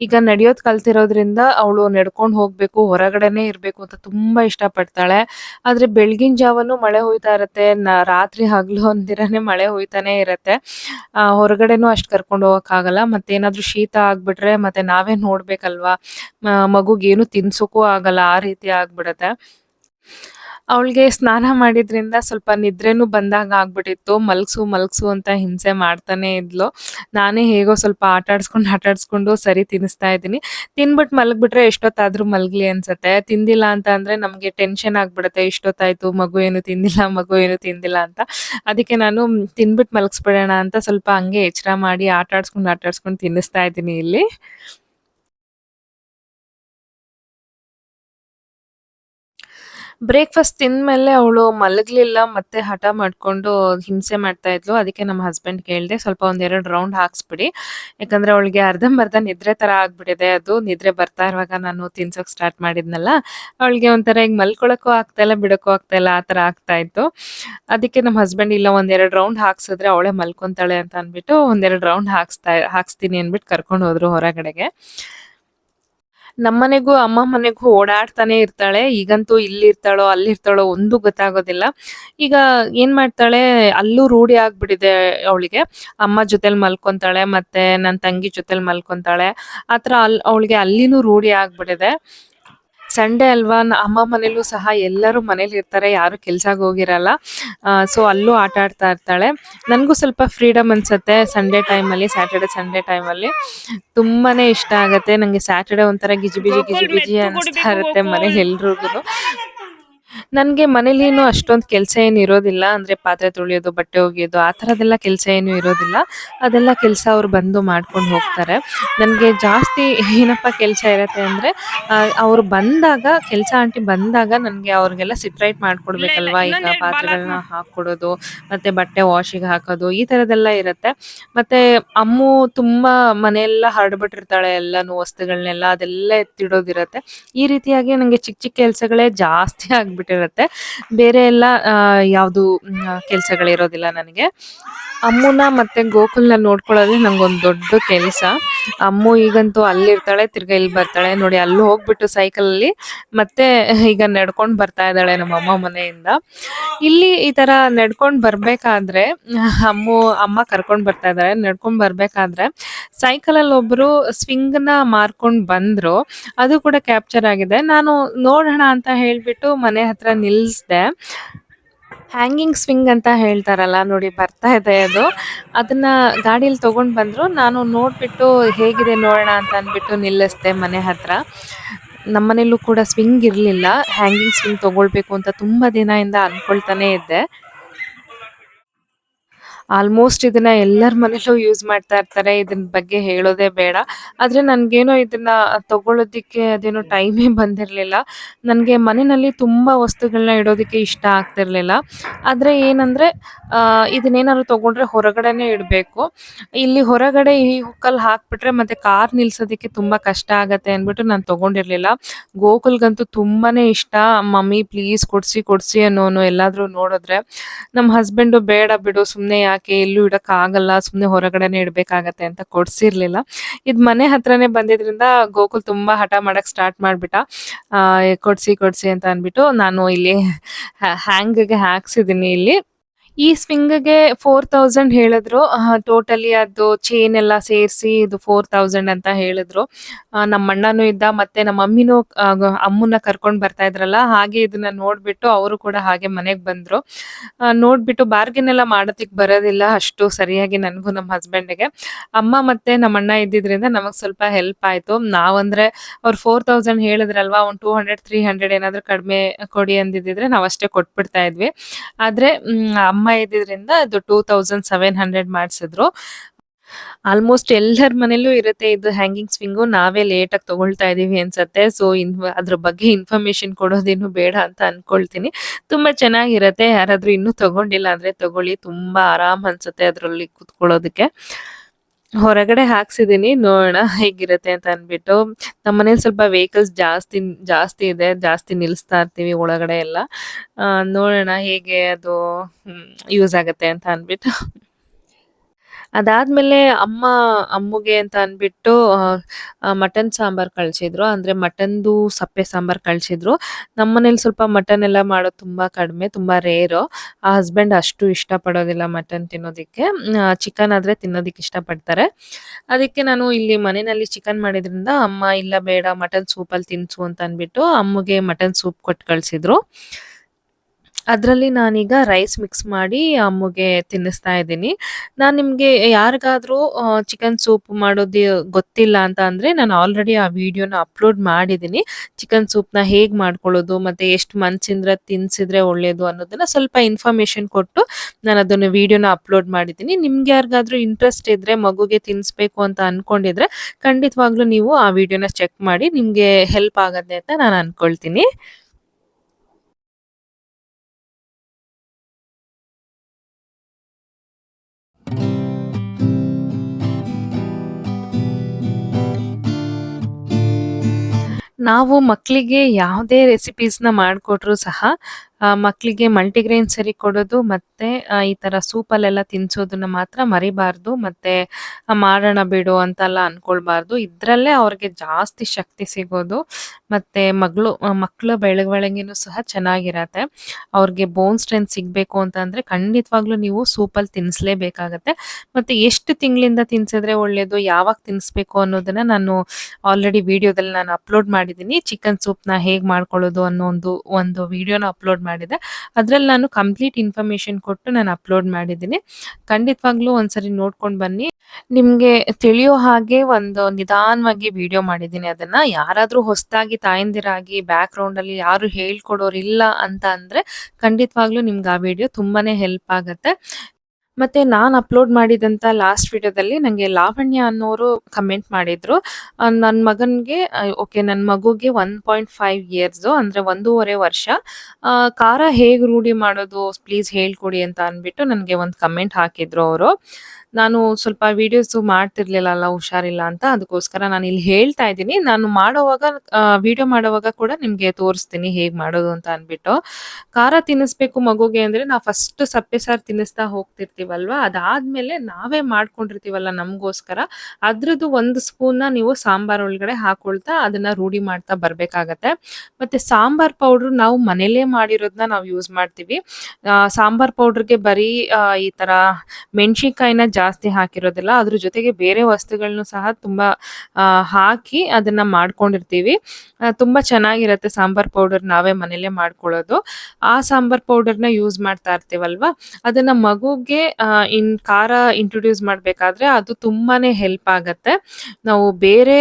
ಈಗ ನಡೆಯೋದ್ ಕಲ್ತಿರೋದ್ರಿಂದ ಅವಳು ನಡ್ಕೊಂಡು ಹೋಗ್ಬೇಕು, ಹೊರಗಡೆನೇ ಇರ್ಬೇಕು ಅಂತ ತುಂಬಾ ಇಷ್ಟಪಡ್ತಾಳೆ. ಆದ್ರೆ ಬೆಳಗಿನ ಜಾವನು ಮಳೆ ಹೋಯ್ತಾ ಇರತ್ತೆ. ರಾತ್ರಿ ಹಗಲು ಅಂದಿರನೆ ಮಳೆ ಹೋಯ್ತಾನೆ ಇರತ್ತೆ. ಹೊರಗಡೆನೂ ಅಷ್ಟ್ ಕರ್ಕೊಂಡು ಹೋಗಕ್ಕಾಗಲ್ಲ. ಮತ್ತೇನಾದ್ರೂ ಶೀತ ಆಗ್ಬಿಟ್ರೆ ಮತ್ತೆ ನಾವೇ ನೋಡ್ಬೇಕಲ್ವಾ? ಮಗುಗೇನು ತಿನ್ಸೋಕು ಆಗಲ್ಲ. ಆ ರೀತಿ ಆಗ್ಬಿಡತ್ತೆ. ಅವಳಿಗೆ ಸ್ನಾನ ಮಾಡಿದ್ರಿಂದ ಸ್ವಲ್ಪ ನಿದ್ರೆನೂ ಬಂದಾಗ ಆಗ್ಬಿಟ್ಟಿತ್ತು. ಮಲಗ್ಸು ಮಲಗ್ಸು ಅಂತ ಹಿಂಸೆ ಮಾಡ್ತಾನೆ ಇದ್ಲು. ನಾನೇ ಹೇಗೋ ಸ್ವಲ್ಪ ಆಟ ಆಡಿಸ್ಕೊಂಡು ಸರಿ ತಿನ್ನಿಸ್ತಾ ಇದ್ದೀನಿ. ತಿನ್ಬಿಟ್ಟು ಮಲಗ್ಬಿಟ್ರೆ ಎಷ್ಟೊತ್ತಾದ್ರೂ ಮಲಗಲಿ ಅನ್ಸುತ್ತೆ ತಿಂದಿಲ್ಲ ಅಂತ ಅಂದರೆ ನಮಗೆ ಟೆನ್ಷನ್ ಆಗ್ಬಿಡುತ್ತೆ ಇಷ್ಟೊತ್ತಾಯ್ತು ಮಗು ಏನು ತಿಂದಿಲ್ಲ, ಮಗು ಏನು ತಿಂದಿಲ್ಲ ಅಂತ. ಅದಕ್ಕೆ ನಾನು ತಿನ್ಬಿಟ್ಟು ಮಲಗಿಸ್ಬಿಡೋಣ ಅಂತ ಸ್ವಲ್ಪ ಹಂಗೆ ಎಚ್ಚರ ಮಾಡಿ ಆಟ ಆಡಿಸ್ಕೊಂಡು ಆಟ ಆಡಿಸ್ಕೊಂಡು ತಿನ್ನಿಸ್ತಾ ಇದ್ದೀನಿ ಇಲ್ಲಿ. ಬ್ರೇಕ್‌ಫಾಸ್ಟ್ ತಿಂದ್ಮೇಲೆ ಅವಳು ಮಲಗ್ಲಿಲ್ಲ. ಮತ್ತೆ ಹಠ ಮಾಡ್ಕೊಂಡು ಹಿಂಸೆ ಮಾಡ್ತಾ ಇದ್ಲು. ಅದಕ್ಕೆ ನಮ್ಮ ಹಸ್ಬೆಂಡ್ ಕೇಳಿದೆ "ಸ್ವಲ್ಪ ಒಂದೆರಡು ರೌಂಡ್ ಹಾಕ್ಸ್ಬಿಡಿ." ಯಾಕಂದ್ರೆ ಅವಳಿಗೆ ಅರ್ಧಂಬರ್ಧ ನಿದ್ರೆ ತರ ಆಗ್ಬಿಟ್ಟಿದೆ ಅದು. ನಿದ್ರೆ ಬರ್ತಾ ಇರುವಾಗ ನಾನು ತಿನ್ಸೋಕ್ ಸ್ಟಾರ್ಟ್ ಮಾಡಿದ್ನಲ್ಲ, ಅವಳಿಗೆ ಒಂಥರ ಈಗ ಮಲ್ಕೊಳಕ್ಕೂ ಆಗ್ತಾ ಇಲ್ಲ, ಬಿಡಕ್ಕೂ ಆಗ್ತಾ ಇಲ್ಲ, ಆ ತರ ಆಗ್ತಾ ಇತ್ತು. ಅದಕ್ಕೆ ನಮ್ಮ ಹಸ್ಬೆಂಡ್, "ಇಲ್ಲ ಒಂದೆರಡು ರೌಂಡ್ ಹಾಕ್ಸಿದ್ರೆ ಅವಳೇ ಮಲ್ಕೊಂತಾಳೆ" ಅಂತ ಅಂದ್ಬಿಟ್ಟು ಒಂದೆರಡು ರೌಂಡ್ ಹಾಕ್ಸ್ತಾ ಹಾಕ್ಸ್ತೀನಿ ಅಂದ್ಬಿಟ್ಟು ಕರ್ಕೊಂಡು ಹೋದ್ರು ಹೊರಗಡೆಗೆ. ನಮ್ಮನೆಗೂ ಅಮ್ಮ ಮನೆಗೂ ಓಡಾಡ್ತಾನೆ ಇರ್ತಾಳೆ. ಈಗಂತೂ ಇಲ್ಲಿರ್ತಾಳೋ, ಅಲ್ಲಿರ್ತಾಳೋ ಒಂದು ಗೊತ್ತಾಗೋದಿಲ್ಲ. ಈಗ ಏನ್ ಮಾಡ್ತಾಳೆ, ಅಲ್ಲೂ ರೂಢಿ ಆಗ್ಬಿಟ್ಟಿದೆ ಅವಳಿಗೆ. ಅಮ್ಮ ಜೊತೆಲಿ ಮಲ್ಕೊಂತಾಳೆ, ಮತ್ತೆ ನನ್ ತಂಗಿ ಜೊತೆಲಿ ಮಲ್ಕೊಂತಾಳೆ. ಆತರ ಅಲ್ ಅವಳಿಗೆ ಅಲ್ಲಿನೂ ರೂಢಿ ಆಗ್ಬಿಟ್ಟಿದೆ. ಸಂಡೇ ಅಲ್ವಾ ಅಮ್ಮ ಮನೇಲೂ ಸಹ ಎಲ್ಲರೂ ಮನೇಲಿ ಇರ್ತಾರೆ. ಯಾರು ಕೆಲ್ಸಕ್ಕೆ ಹೋಗಿರಲ್ಲ. ಸೊ ಅಲ್ಲೂ ಆಟ ಆಡ್ತಾ ಇರ್ತಾಳೆ. ನನಗೂ ಸ್ವಲ್ಪ ಫ್ರೀಡಮ್ ಅನ್ಸುತ್ತೆ ಸಂಡೇ ಟೈಮಲ್ಲಿ, ಸ್ಯಾಟರ್ಡೆ ಸಂಡೇ ಟೈಮಲ್ಲಿ. ತುಂಬಾನೇ ಇಷ್ಟ ಆಗುತ್ತೆ ನಂಗೆ ಸ್ಯಾಟರ್ಡೆ ಒಂಥರ ಗಿಜಿಬಿಜಿ, ಗಿಜಿಬಿಜಿ ಅನಿಸ್ತಾ ಇರುತ್ತೆ ಮನೇಲಿ ಎಲ್ರಿಗೂನು. ನನ್ಗೆ ಏನು ಅಷ್ಟೊಂದ್ ಕೆಲ್ಸ ಏನು ಇರೋದಿಲ್ಲ. ಅಂದ್ರೆ ಪಾತ್ರೆ ತೊಳೆಯೋದು ಬಟ್ಟೆ ಒಗೆಯೋದು ಆ ಥರದ್ದೆಲ್ಲ ಕೆಲಸ ಏನು ಇರೋದಿಲ್ಲ. ಅದೆಲ್ಲ ಕೆಲ್ಸ ಅವ್ರು ಬಂದು ಮಾಡ್ಕೊಂಡು ಹೋಗ್ತಾರೆ. ನನಗೆ ಜಾಸ್ತಿ ಏನಪ್ಪ ಕೆಲ್ಸ ಇರತ್ತೆ ಅಂದ್ರೆ, ಅವರು ಬಂದಾಗ ಕೆಲ್ಸ ಆಂಟಿ ಬಂದಾಗ ನನಗೆ ಅವ್ರಿಗೆಲ್ಲ ಸಿಟ್ರೈಟ್ ಮಾಡ್ಕೊಡ್ಬೇಕಲ್ವಾ? ಈಗ ಪಾತ್ರೆಗಳನ್ನ ಹಾಕ್ಕೊಡೋದು, ಮತ್ತೆ ಬಟ್ಟೆ ವಾಶಿಗೆ ಹಾಕೋದು, ಈ ಥರದ್ದೆಲ್ಲ ಇರತ್ತೆ. ಮತ್ತೆ ಅಮ್ಮು ತುಂಬಾ ಮನೆಯೆಲ್ಲ ಹರಡ್ಬಿಟ್ಟಿರ್ತಾಳೆ ಎಲ್ಲಾನು ವಸ್ತುಗಳನ್ನೆಲ್ಲ, ಅದೆಲ್ಲ ಎತ್ತಿಡೋದಿರತ್ತೆ. ಈ ರೀತಿಯಾಗಿ ನಂಗೆ ಚಿಕ್ಕ ಚಿಕ್ಕ ಕೆಲ್ಸಗಳೇ ಜಾಸ್ತಿ ಆಗ್ಬಿಟ್ಟಿರತ್ತೆ. ಬೇರೆ ಎಲ್ಲ ಯಾವುದು ಕೆಲ್ಸಗಳಿರೋದಿಲ್ಲ ನನಗೆ. ಅಮ್ಮನ ಮತ್ತೆ ಗೋಕುಲ್‌ನ ನೋಡ್ಕೊಳ್ಳೋದೇ ನಂಗೊಂದ್ ದೊಡ್ಡ ಕೆಲ್ಸ. ಅಮ್ಮು ಈಗಂತೂ ಅಲ್ಲಿರ್ತಾಳೆ, ತಿರ್ಗಾ ಇಲ್ಲಿ ಬರ್ತಾಳೆ. ನೋಡಿ ಅಲ್ಲಿ ಹೋಗ್ಬಿಟ್ಟು ಸೈಕಲಲ್ಲಿ ಮತ್ತೆ ಈಗ ನಡ್ಕೊಂಡು ಬರ್ತಾ ಇದ್ದಾಳೆ ನಮ್ಮಮ್ಮ ಮನೆಯಿಂದ. ಇಲ್ಲಿ ಈ ತರ ನಡ್ಕೊಂಡ್ ಬರ್ಬೇಕಾದ್ರೆ ಅಮ್ಮು ಅಮ್ಮ ಕರ್ಕೊಂಡ್ ಬರ್ತಾ ಇದ್ದಾರೆ. ನಡ್ಕೊಂಡ್ ಬರ್ಬೇಕಾದ್ರೆ ಸೈಕಲಲ್ಲಿ ಒಬ್ರು ಸ್ವಿಂಗ್‌ನ ಮಾರ್ಕೊಂಡ್ ಬಂದ್ರು. ಅದು ಕೂಡ ಕ್ಯಾಪ್ಚರ್ ಆಗಿದೆ. ನಾನು ನೋಡೋಣ ಅಂತ ಹೇಳ್ಬಿಟ್ಟು ಮನೆ ಹತ್ರ ನಿಲ್ಲಿಸ್ದೆ. ಹ್ಯಾಂಗಿಂಗ್ ಸ್ವಿಂಗ್ ಅಂತ ಹೇಳ್ತಾರಲ್ಲ ನೋಡಿ ಬರ್ತಾ ಇದೆ ಅದು. ಅದನ್ನ ಗಾಡೀಲಿ ತಗೊಂಡು ಬಂದ್ರು. ನಾನು ನೋಡ್ಬಿಟ್ಟು ಹೇಗಿದೆ ನೋಡೋಣ ಅಂತ ಅಂದ್ಬಿಟ್ಟು ನಿಲ್ಲಿಸ್ದೆ ಮನೆ ಹತ್ರ. ನಮ್ಮನೇಲೂ ಕೂಡ ಸ್ವಿಂಗ್ ಇರಲಿಲ್ಲ ಹ್ಯಾಂಗಿಂಗ್ ಸ್ವಿಂಗ್ ತಗೊಳ್ಬೇಕು ಅಂತ ತುಂಬಾ ದಿನದಿಂದ ಅನ್ಕೊಳ್ತಾನೆ ಇದ್ದೆ. ಆಲ್ಮೋಸ್ಟ್ ಇದನ್ನ ಎಲ್ಲರ ಮನೇಲೂ ಯೂಸ್ ಮಾಡ್ತಾ ಇರ್ತಾರೆ. ಇದನ್ ಬಗ್ಗೆ ಹೇಳೋದೇ ಬೇಡ. ಆದ್ರೆ ನನ್ಗೇನೋ ಇದನ್ನ ತಗೊಳೋದಿಕ್ಕೆ ಅದೇನೋ ಟೈಮೇ ಬಂದಿರ್ಲಿಲ್ಲ. ನನ್ಗೆ ಮನೆಯಲ್ಲಿ ತುಂಬಾ ವಸ್ತುಗಳನ್ನ ಇಡೋದಿಕ್ಕೆ ಇಷ್ಟ ಆಗ್ತಿರ್ಲಿಲ್ಲ. ಆದ್ರೆ ಏನಂದ್ರೆ ಇದನ್ನೇನಾದ್ರು ತಗೊಂಡ್ರೆ ಹೊರಗಡೆನೆ ಇಡ್ಬೇಕು. ಇಲ್ಲಿ ಹೊರಗಡೆ ಈ ಹುಕ್ಕಲ್ಲಿ ಹಾಕ್ಬಿಟ್ರೆ ಮತ್ತೆ ಕಾರ್ ನಿಲ್ಸೋದಿಕ್ಕೆ ತುಂಬಾ ಕಷ್ಟ ಆಗತ್ತೆ ಅಂದ್ಬಿಟ್ಟು ನಾನು ತಗೊಂಡಿರ್ಲಿಲ್ಲ. ಗೋಕುಲ್‌ಗಂತೂ ತುಂಬಾನೇ ಇಷ್ಟ. ಮಮ್ಮಿ ಪ್ಲೀಸ್ ಕೊಡ್ಸಿ, ಕೊಡ್ಸಿ ಅನ್ನೋನು ಎಲ್ಲಾದ್ರೂ ನೋಡಿದ್ರೆ. ನಮ್ಮ ಹಸ್ಬೆಂಡು ಬೇಡ ಬಿಡು ಸುಮ್ನೆ ಯಾಕೆ ಎಲ್ಲೂ ಇಡಕ್ ಆಗಲ್ಲ. ಸುಮ್ನೆ ಹೊರಗಡೆನೇ ಇಡ್ಬೇಕಾಗತ್ತೆ ಅಂತ ಕೊಡ್ಸಿರ್ಲಿಲ್ಲ. ಇದ್ ಮನೆ ಹತ್ರನೇ ಬಂದಿದ್ರಿಂದ ಗೋಕುಲ್ ತುಂಬಾ ಹಠ ಮಾಡಕ್ ಸ್ಟಾರ್ಟ್ ಮಾಡ್ಬಿಟ್ಟ. ಆ ಕೊಡ್ಸಿ, ಕೊಡ್ಸಿ ಅಂತ ಅಂದ್ಬಿಟ್ಟು ನಾನು ಇಲ್ಲಿ ಹ್ಯಾಂಗ್ ಹಾಕ್ಸಿದೀನಿ ಇಲ್ಲಿ. ಈ ಸ್ವಿಂಗ್‌ಗೆ 4000 ಹೇಳಿದ್ರು. ಅಹ ಟೋಟಲಿ ಅದು ಚೈನ್ ಎಲ್ಲ ಸೇರಿಸಿ ಇದು 4000 ಅಂತ ಹೇಳಿದ್ರು. ನಮ್ಮ ಅಣ್ಣನೂ ಇದ್ದ, ಮತ್ತೆ ನಮ್ಮ ಮಮ್ಮಿನೂ ಅಮ್ಮನ್ನ ಕರ್ಕೊಂಡು ಬರ್ತಾ ಇದ್ರಲ್ಲ, ಹಾಗೆ ಇದನ್ನ ನೋಡ್ಬಿಟ್ಟು ಅವರು ಕೂಡ ಹಾಗೆ ಮನೆಗೆ ಬಂದ್ರು. ನೋಡ್ಬಿಟ್ಟು ಬಾರ್ಗಿನ್ ಎಲ್ಲ ಮಾಡೋದಕ್ಕೆ ಬರೋದಿಲ್ಲ ಅಷ್ಟು ಸರಿಯಾಗಿ ನನಗೂ ನಮ್ಮ ಹಸ್ಬೆಂಡ್‌ಗೆ. ಅಮ್ಮ ಮತ್ತೆ ನಮ್ಮ ಅಣ್ಣ ಇದ್ದಿದ್ರಿಂದ ನಮಗ್ ಸ್ವಲ್ಪ ಹೆಲ್ಪ್ ಆಯ್ತು. ನಾವಂದ್ರೆ ಅವ್ರು 4000 ಹೇಳಿದ್ರಲ್ವಾ, ಒಂದ್ 200, 300 ಏನಾದ್ರು ಕಡಿಮೆ ಕೊಡಿ ಅಂದಿದ್ದಿದ್ರೆ ನಾವ್ ಅಷ್ಟೇ ಕೊಟ್ಬಿಡ್ತಾ ಇದ್ವಿ. ಆದ್ರೆ ಮ್ ಅಮ್ಮ ಇದ್ದಿದ್ರಿಂದ ಅದು 2700 ಮಾಡ್ಸಿದ್ರು. ಆಲ್ಮೋಸ್ಟ್ ಎಲ್ಲರ ಮನೇಲೂ ಇರುತ್ತೆ ಇದು ಹ್ಯಾಂಗಿಂಗ್ ಸ್ವಿಂಗು. ನಾವೇ ಲೇಟಾಗಿ ತಗೊಳ್ತಾ ಇದೀವಿ ಅನ್ಸತ್ತೆ. ಸೊ ಇನ್, ಅದ್ರ ಬಗ್ಗೆ ಇನ್ಫಾರ್ಮೇಶನ್ ಕೊಡೋದೇನು ಬೇಡ ಅಂತ ಅನ್ಕೊಳ್ತೀನಿ. ತುಂಬಾ ಚೆನ್ನಾಗಿರತ್ತೆ. ಯಾರಾದ್ರೂ ಇನ್ನೂ ತಗೊಂಡಿಲ್ಲ ಅಂದ್ರೆ ತಗೊಳ್ಳಿ. ತುಂಬಾ ಆರಾಮ್ ಅನ್ಸುತ್ತೆ ಅದ್ರಲ್ಲಿ ಕುತ್ಕೊಳ್ಳೋದಕ್ಕೆ. ಹೊರಗಡೆ ಹಾಕ್ಸಿದೀನಿ, ನೋಡೋಣ ಹೇಗಿರುತ್ತೆ ಅಂತ ಅಂದ್ಬಿಟ್ಟು. ನಮ್ಮನೇಲಿ ಸ್ವಲ್ಪ ವೆಹಿಕಲ್ಸ್ ಜಾಸ್ತಿ ಜಾಸ್ತಿ ಇದೆ, ಜಾಸ್ತಿ ನಿಲ್ಲಿಸ್ತಾ ಇರ್ತೀವಿ ಒಳಗಡೆ ಎಲ್ಲ. ನೋಡೋಣ ಹೇಗೆ ಅದು ಯೂಸ್ ಆಗುತ್ತೆ ಅಂತ ಅಂದ್ಬಿಟ್ಟು. ಅದಾದ್ಮೇಲೆ ಅಮ್ಮ, ಅಮ್ಮುಗೆ ಅಂತ ಅಂದ್ಬಿಟ್ಟು ಮಟನ್ ಸಾಂಬಾರ್ ಕಳ್ಸಿದ್ರು. ಅಂದ್ರೆ ಮಟನ್ದು ಸಪ್ಪೆ ಸಾಂಬಾರ್ ಕಳ್ಸಿದ್ರು. ನಮ್ಮನೇಲಿ ಸ್ವಲ್ಪ ಮಟನ್ ಎಲ್ಲ ಮಾಡೋದು ತುಂಬಾ ಕಡಿಮೆ, ತುಂಬಾ ರೇರು. ಆ ಹಸ್ಬೆಂಡ್ ಅಷ್ಟು ಇಷ್ಟ ಪಡೋದಿಲ್ಲ ಮಟನ್ ತಿನ್ನೋದಿಕ್ಕೆ. ಚಿಕನ್ ಆದ್ರೆ ತಿನ್ನೋದಿಕ್ಕೆ ಇಷ್ಟ ಪಡ್ತಾರೆ ಅದಕ್ಕೆ ನಾನು ಇಲ್ಲಿ ಮನೆಯಲ್ಲಿ ಚಿಕನ್ ಮಾಡಿದ್ರಿಂದ ಅಮ್ಮ, ಇಲ್ಲ ಬೇಡ, ಮಟನ್ ಸೂಪಲ್ಲಿ ತಿನ್ಸು ಅಂತ ಅಂದ್ಬಿಟ್ಟು ಅಮ್ಮಗೆ ಮಟನ್ ಸೂಪ್ ಕೊಟ್ಟು ಕಳ್ಸಿದ್ರು. ಅದರಲ್ಲಿ ನಾನೀಗ ರೈಸ್ ಮಿಕ್ಸ್ ಮಾಡಿ ಅಮ್ಮಗೆ ತಿನ್ನಿಸ್ತಾ ಇದ್ದೀನಿ. ನಾನು ನಿಮಗೆ ಯಾರಿಗಾದರೂ ಚಿಕನ್ ಸೂಪ್ ಮಾಡೋದು ಗೊತ್ತಿಲ್ಲ ಅಂತ ಅಂದರೆ ನಾನು ಆಲ್ರೆಡಿ ಆ ವಿಡಿಯೋನ ಅಪ್ಲೋಡ್ ಮಾಡಿದ್ದೀನಿ. ಚಿಕನ್ ಸೂಪ್ನ ಹೇಗೆ ಮಾಡ್ಕೊಳ್ಳೋದು, ಮತ್ತೆ ಎಷ್ಟು ಮನ್ಸಿಂದ್ರ ತಿನ್ಸಿದ್ರೆ ಒಳ್ಳೇದು ಅನ್ನೋದನ್ನ ಸ್ವಲ್ಪ ಇನ್ಫಾರ್ಮೇಷನ್ ಕೊಟ್ಟು ನಾನು ಅದನ್ನು ವಿಡಿಯೋನ ಅಪ್ಲೋಡ್ ಮಾಡಿದ್ದೀನಿ. ನಿಮ್ಗೆ ಯಾರಿಗಾದರೂ ಇಂಟ್ರೆಸ್ಟ್ ಇದ್ರೆ, ಮಗುಗೆ ತಿನ್ನಿಸ್ಬೇಕು ಅಂತ ಅನ್ಕೊಂಡಿದ್ರೆ ಖಂಡಿತವಾಗ್ಲೂ ನೀವು ಆ ವಿಡಿಯೋನ ಚೆಕ್ ಮಾಡಿ ನಿಮಗೆ ಹೆಲ್ಪ್ ಆಗತ್ತೆ ಅಂತ ನಾನು ಅನ್ಕೊಳ್ತೀನಿ. ನಾವು ಮಕ್ಕಳಿಗೆ ಯಾವುದೇ ರೆಸಿಪೀಸ್‌ನ ಮಾಡಿಕೊಟ್ರು ಸಹ ಮಕ್ಕಳಿಗೆ ಮಲ್ಟಿಗ್ರೇನ್ ಸರಿ ಕೊಡೋದು ಮತ್ತೆ ಈ ತರ ಸೂಪಲ್ಲೆಲ್ಲ ತಿನ್ಸೋದನ್ನ ಮಾತ್ರ ಮರಿಬಾರ್ದು, ಮತ್ತೆ ಮಾಡೋಣ ಬಿಡು ಅಂತೆಲ್ಲ ಅನ್ಕೊಳ್ಬಾರ್ದು. ಇದ್ರಲ್ಲೇ ಅವ್ರಿಗೆ ಜಾಸ್ತಿ ಶಕ್ತಿ ಸಿಗೋದು. ಮತ್ತೆ ಮಗಳು ಮಕ್ಕಳ ಬೆಳವಣಿಗೆನೂ ಸಹ ಚೆನ್ನಾಗಿರತ್ತೆ. ಅವ್ರಿಗೆ ಬೋನ್ ಸ್ಟ್ರೆಂತ್ ಸಿಗ್ಬೇಕು ಅಂತ ಅಂದ್ರೆ ಖಂಡಿತವಾಗ್ಲೂ ನೀವು ಸೂಪಲ್ಲಿ ತಿನ್ನಿಸ್ಲೇಬೇಕಾಗತ್ತೆ ಮತ್ತೆ ಎಷ್ಟು ತಿಂಗಳಿಂದ ತಿನ್ಸಿದ್ರೆ ಒಳ್ಳೇದು, ಯಾವಾಗ ತಿನ್ನಿಸ್ಬೇಕು ಅನ್ನೋದನ್ನ ನಾನು ಆಲ್ರೆಡಿ ವಿಡಿಯೋದಲ್ಲಿ ನಾನು ಅಪ್ಲೋಡ್ ಮಾಡಿದ್ದೀನಿ. ಚಿಕನ್ ಸೂಪ್ನ ಹೇಗೆ ಮಾಡ್ಕೊಳ್ಳೋದು ಅನ್ನೋ ಒಂದು ಒಂದು ವಿಡಿಯೋನ ಅಪ್ಲೋಡ್ ಮಾಡಿದೆ. ಅದ್ರಲ್ಲಿ ನಾನು ಕಂಪ್ಲೀಟ್ ಇನ್ಫಾರ್ಮೇಶನ್ ಕೊಟ್ಟು ನಾನು ಅಪ್ಲೋಡ್ ಮಾಡಿದ್ದೀನಿ. ಖಂಡಿತವಾಗ್ಲೂ ಒಂದ್ಸರಿ ನೋಡ್ಕೊಂಡು ಬನ್ನಿ. ನಿಮ್ಗೆ ತಿಳಿಯೋ ಹಾಗೆ ಒಂದು ನಿಧಾನವಾಗಿ ವಿಡಿಯೋ ಮಾಡಿದ್ದೀನಿ. ಅದನ್ನ ಯಾರಾದ್ರೂ ಹೊಸದಾಗಿ ತಾಯಂದಿರಾಗಿ ಬ್ಯಾಕ್ ಅಲ್ಲಿ ಯಾರು ಹೇಳ್ಕೊಡೋರಿಲ್ಲ ಅಂತ ಅಂದ್ರೆ ಖಂಡಿತವಾಗ್ಲೂ ನಿಮ್ಗೆ ಆ ವಿಡಿಯೋ ತುಂಬಾನೇ ಹೆಲ್ಪ್ ಆಗತ್ತೆ. ಮತ್ತೆ ನಾನು ಅಪ್ಲೋಡ್ ಮಾಡಿದಂತ ಲಾಸ್ಟ್ ವಿಡಿಯೋದಲ್ಲಿ ನಂಗೆ ಲಾವಣ್ಯ ಅನ್ನೋರು ಕಮೆಂಟ್ ಮಾಡಿದ್ರು. ನನ್ನ ಮಗನ್ಗೆ ಓಕೆ ನನ್ನ ಮಗುಗೆ ಒನ್ ಪಾಯಿಂಟ್ ಫೈವ್ ಇಯರ್ಸ್ ಅಂದ್ರೆ ಒಂದೂವರೆ ವರ್ಷ. ಖಾರ ಹೇಗೆ ರೂಢಿ ಮಾಡೋದು ಪ್ಲೀಸ್ ಹೇಳ್ಕೊಡಿ ಅಂತ ಅಂದ್ಬಿಟ್ಟು ನನಗೆ ಒಂದು ಕಮೆಂಟ್ ಹಾಕಿದ್ರು ಅವರು. ನಾನು ಸ್ವಲ್ಪ ವಿಡಿಯೋಸ್ ಮಾಡ್ತಿರ್ಲಿಲ್ಲ ಅಲ್ಲ ಹುಷಾರಿಲ್ಲ ಅಂತ ಅದಕ್ಕೋಸ್ಕರ ನಾನು ಇಲ್ಲಿ ಹೇಳ್ತಾ ಇದ್ದೀನಿ. ನಾನು ಮಾಡೋವಾಗ ವಿಡಿಯೋ ಮಾಡೋವಾಗ ಕೂಡ ನಿಮ್ಗೆ ತೋರಿಸ್ತೀನಿ ಹೇಗ್ ಮಾಡೋದು ಅಂತ ಅನ್ಬಿಟ್ಟು ಖಾರ ತಿನ್ನಿಸ್ಬೇಕು ಮಗುಗೆ ಅಂದ್ರೆ ನಾವು ಫಸ್ಟ್ ಸಪ್ಪೆ ಸಾರು ತಿನ್ನಿಸ್ತಾ ಹೋಗ್ತಿರ್ತೀವಲ್ವಾ? ಅದಾದ್ಮೇಲೆ ನಾವೇ ಮಾಡ್ಕೊಂಡಿರ್ತೀವಲ್ಲ ನಮಗೋಸ್ಕರ. ಅದ್ರದ್ದು ಒಂದು ಸ್ಪೂನ್ನ ನೀವು ಸಾಂಬಾರ್ ಒಳಗಡೆ ಹಾಕೊಳ್ತಾ ಅದನ್ನ ರೂಢಿ ಮಾಡ್ತಾ ಬರ್ಬೇಕಾಗತ್ತೆ. ಮತ್ತೆ ಸಾಂಬಾರ್ ಪೌಡರ್ ನಾವು ಮನೇಲೇ ಮಾಡಿರೋದನ್ನ ನಾವು ಯೂಸ್ ಮಾಡ್ತೀವಿ. ಸಾಂಬಾರ್ ಪೌಡ್ರಿಗೆ ಬರೀ ಈ ತರ ಮೆಣಸಿನ್ಕಾಯಿನ ಜಾಸ್ತಿ ಹಾಕಿರೋದಿಲ್ಲ. ಅದ್ರ ಜೊತೆಗೆ ಬೇರೆ ವಸ್ತುಗಳನ್ನು ಸಹ ತುಂಬಾ ಹಾಕಿ ಅದನ್ನ ಮಾಡ್ಕೊಂಡಿರ್ತೀವಿ. ತುಂಬಾ ಚೆನ್ನಾಗಿರುತ್ತೆ ಸಾಂಬಾರ್ ಪೌಡರ್ ನಾವೇ ಮನೇಲೆ ಮಾಡ್ಕೊಳ್ಳೋದು. ಆ ಸಾಂಬಾರ್ ಪೌಡರ್ನ ಯೂಸ್ ಮಾಡ್ತಾ ಇರ್ತೀವಲ್ವಾ? ಅದನ್ನ ಮಗುಗೆ ಇನ್, ಖಾರ ಇಂಟ್ರೊಡ್ಯೂಸ್ ಮಾಡ್ಬೇಕಾದ್ರೆ ಅದು ತುಂಬಾನೇ ಹೆಲ್ಪ್ ಆಗತ್ತೆ. ನಾವು ಬೇರೆ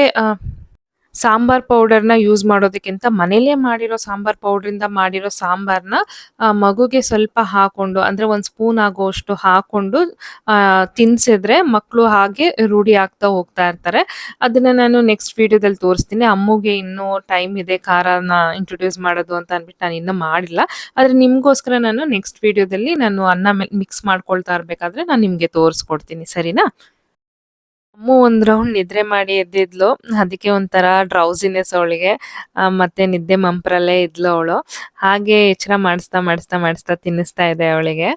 ಸಾಂಬಾರ್ ಪೌಡರ್‌ನ ಯೂಸ್ ಮಾಡೋದಕ್ಕಿಂತ ಮನೇಲೇ ಮಾಡಿರೋ ಸಾಂಬಾರ್ ಪೌಡ್ರಿಂದ ಮಾಡಿರೋ ಸಾಂಬಾರ್‌ನ ಮಗುಗೆ ಸ್ವಲ್ಪ ಹಾಕೊಂಡು, ಅಂದ್ರೆ ಒಂದ್ ಸ್ಪೂನ್ ಆಗುವಷ್ಟು ಹಾಕೊಂಡು ತಿನ್ಸಿದ್ರೆ ಮಕ್ಕಳು ಹಾಗೆ ರೂಢಿ ಆಗ್ತಾ ಹೋಗ್ತಾ ಇರ್ತಾರೆ. ಅದನ್ನ ನಾನು ನೆಕ್ಸ್ಟ್ ವಿಡಿಯೋದಲ್ಲಿ ತೋರಿಸ್ತೀನಿ. ಅಮ್ಮುಗೆ ಇನ್ನೂ ಟೈಮ್ ಇದೆ, ಖಾರನ ಇಂಟ್ರೊಡ್ಯೂಸ್ ಮಾಡೋದು ಅಂತ ಅಂದ್ಬಿಟ್ಟು ನಾನು ಇನ್ನೂ ಮಾಡಿಲ್ಲ. ಆದ್ರೆ ನಿಮ್ಗೋಸ್ಕರ ನಾನು ನೆಕ್ಸ್ಟ್ ವಿಡಿಯೋದಲ್ಲಿ ನಾನು ಅನ್ನ ಮಿಕ್ಸ್ ಮಾಡ್ಕೊಳ್ತಾ ಇರ್ಬೇಕಾದ್ರೆ ನಾನು ನಿಮ್ಗೆ ತೋರಿಸ್ಕೊಡ್ತೀನಿ, ಸರಿನಾ? ಅಮ್ಮು ಒಂದ್ ರೌಂಡ್ ನಿದ್ರೆ ಮಾಡಿ ಎದ್ದಿದ್ಲು. ಅದಕ್ಕೆ ಒಂಥರ ಡ್ರೌಸಿನೆಸ್ ಅವಳಿಗೆ. ಮತ್ತೆ ನಿದ್ದೆ ಮಂಪ್ರಲ್ಲೇ ಇದ್ಲು ಅವಳು. ಹಾಗೆ ಎಚ್ಚರ ಮಾಡಿಸ್ತಾ ಮಾಡಿಸ್ತಾ ಮಾಡಿಸ್ತಾ ತಿನ್ನಿಸ್ತಾ ಇದೆ ಅವಳಿಗೆ.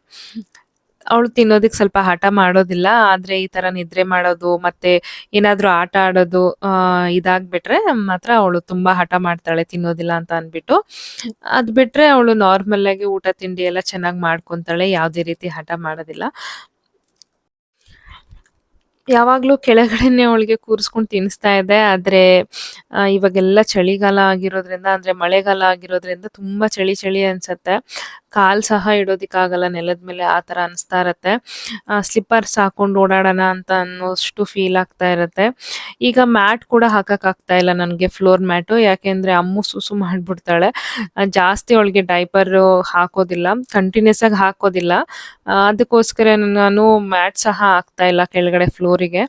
ಅವಳು ತಿನ್ನೋದಕ್ಕೆ ಸ್ವಲ್ಪ ಹಠ ಮಾಡೋದಿಲ್ಲ. ಆದ್ರೆ ಈ ತರ ನಿದ್ರೆ ಮಾಡೋದು, ಮತ್ತೆ ಏನಾದ್ರೂ ಆಟ ಆಡೋದು ಇದಾಗ್ಬಿಟ್ರೆ ಮಾತ್ರ ಅವಳು ತುಂಬಾ ಹಠ ಮಾಡ್ತಾಳೆ, ತಿನ್ನೋದಿಲ್ಲ ಅಂತ ಅನ್ಬಿಟ್ಟು. ಅದ್ ಬಿಟ್ರೆ ಅವಳು ನಾರ್ಮಲ್ ಆಗಿ ಊಟ, ತಿಂಡಿ ಎಲ್ಲ ಚೆನ್ನಾಗಿ ಮಾಡ್ಕೊಂತಾಳೆ. ಯಾವ್ದೇ ರೀತಿ ಹಠ ಮಾಡೋದಿಲ್ಲ. ಯಾವಾಗ್ಲೂ ಕೆಳಗಡೆನೆ ಅವಳಿಗೆ ಕೂರಿಸ್ಕೊಂಡು ತಿನ್ನಿಸ್ತಾ ಇದೆ. ಆದ್ರೆ ಇವಾಗೆಲ್ಲ ಚಳಿಗಾಲ ಆಗಿರೋದ್ರಿಂದ, ಅಂದ್ರೆ ಮಳೆಗಾಲ ಆಗಿರೋದ್ರಿಂದ ತುಂಬಾ ಚಳಿ ಚಳಿ ಅನ್ಸತ್ತೆ. ಕಾಲ್ ಸಹ ಇಡೋದಿಕ್ಕಾಗಲ್ಲ, ನೆಲದ ಮೇಲೆ ಆ ತರ ಅನಿಸ್ತಾ ಇರತ್ತೆ. ಸ್ಲಿಪ್ಪರ್ಸ್ ಹಾಕೊಂಡು ಓಡಾಡೋಣ ಅಂತ ಅನ್ನೋಷ್ಟು ಫೀಲ್ ಆಗ್ತಾ ಇರತ್ತೆ. ಈಗ ಮ್ಯಾಟ್ ಕೂಡ ಹಾಕಕ್ ಆಗ್ತಾ ಇಲ್ಲ ನನಗೆ ಫ್ಲೋರ್ ಮ್ಯಾಟು. ಯಾಕೆಂದ್ರೆ ಅಮ್ಮು ಸುಸು ಮಾಡ್ಬಿಡ್ತಾಳೆ. ಜಾಸ್ತಿ ಅವಳಿಗೆ ಡೈಪರ್ ಹಾಕೋದಿಲ್ಲ ಕಂಟಿನ್ಯೂಸ್ ಆಗಿ ಹಾಕೋದಿಲ್ಲ. ಅದಕ್ಕೋಸ್ಕರ ನಾನು ಮ್ಯಾಟ್ ಸಹ ಹಾಕ್ತಾ ಇಲ್ಲ ಕೆಳಗಡೆ ಫ್ಲೋರಿಗೆ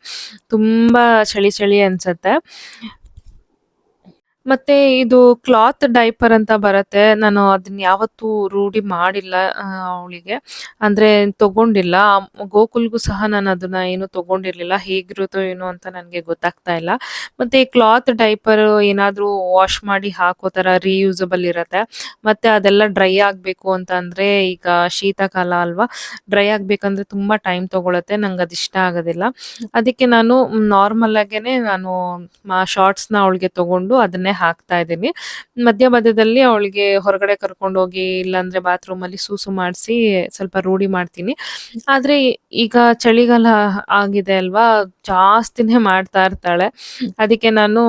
ತುಂಬಾ ಚಳಿ ಚಳಿ ಅನ್ಸತ್ತೆ. ಮತ್ತೆ ಇದು ಕ್ಲಾತ್ ಡೈಪರ್ ಅಂತ ಬರುತ್ತೆ. ನಾನು ಅದನ್ನ ಯಾವತ್ತೂ ರೂಢಿ ಮಾಡಿಲ್ಲ ಅವಳಿಗೆ. ಅಂದ್ರೆ ತಗೊಂಡಿಲ್ಲ. ಗೋಕುಲ್‌ಗೂ ಸಹ ನಾನು ಅದನ್ನ ಏನು ತಗೊಂಡಿರ್ಲಿಲ್ಲ. ಹೇಗಿರುತ್ತೋ ಏನೋ ಅಂತ ನನಗೆ ಗೊತ್ತಾಗ್ತಾ ಇಲ್ಲ. ಮತ್ತೆ ಕ್ಲಾತ್ ಡೈಪರ್ ಏನಾದ್ರೂ ವಾಶ್ ಮಾಡಿ ಹಾಕೋ ತರ ರೀಯೂಸಬಲ್ ಇರತ್ತೆ. ಮತ್ತೆ ಅದೆಲ್ಲ ಡ್ರೈ ಆಗ್ಬೇಕು ಅಂತ ಅಂದ್ರೆ ಈಗ ಶೀತಕಾಲ ಅಲ್ವಾ? ಡ್ರೈ ಆಗ್ಬೇಕಂದ್ರೆ ತುಂಬಾ ಟೈಮ್ ತಗೊಳತ್ತೆ ನಂಗೆ ಇಷ್ಟ ಆಗೋದಿಲ್ಲ. ಅದಕ್ಕೆ ನಾನು ನಾರ್ಮಲ್ ಆಗೇನೆ ನಾನು ಶಾರ್ಟ್ಸ್ನ ಅವಳಿಗೆ ತಗೊಂಡು ಅದನ್ನೇ ಹಾಕ್ತಾ ಇದ್ದೀನಿ. ಮಧ್ಯ ಮಧ್ಯದಲ್ಲಿ ಅವಳಿಗೆ ಹೊರಗಡೆ ಕರ್ಕೊಂಡು ಹೋಗಿ ಇಲ್ಲಾಂದ್ರೆ ಬಾತ್ರೂಮಲ್ಲಿ ಸೂಸು ಮಾಡಿಸಿ ಸ್ವಲ್ಪ ರೂಢಿ ಮಾಡ್ತೀನಿ. ಆದ್ರೆ ಈಗ ಚಳಿಗಾಲ ಆಗಿದೆ ಅಲ್ವಾ? ಜಾಸ್ತಿನೇ ಮಾಡ್ತಾ ಇರ್ತಾಳೆ. ಅದಕ್ಕೆ ನಾನು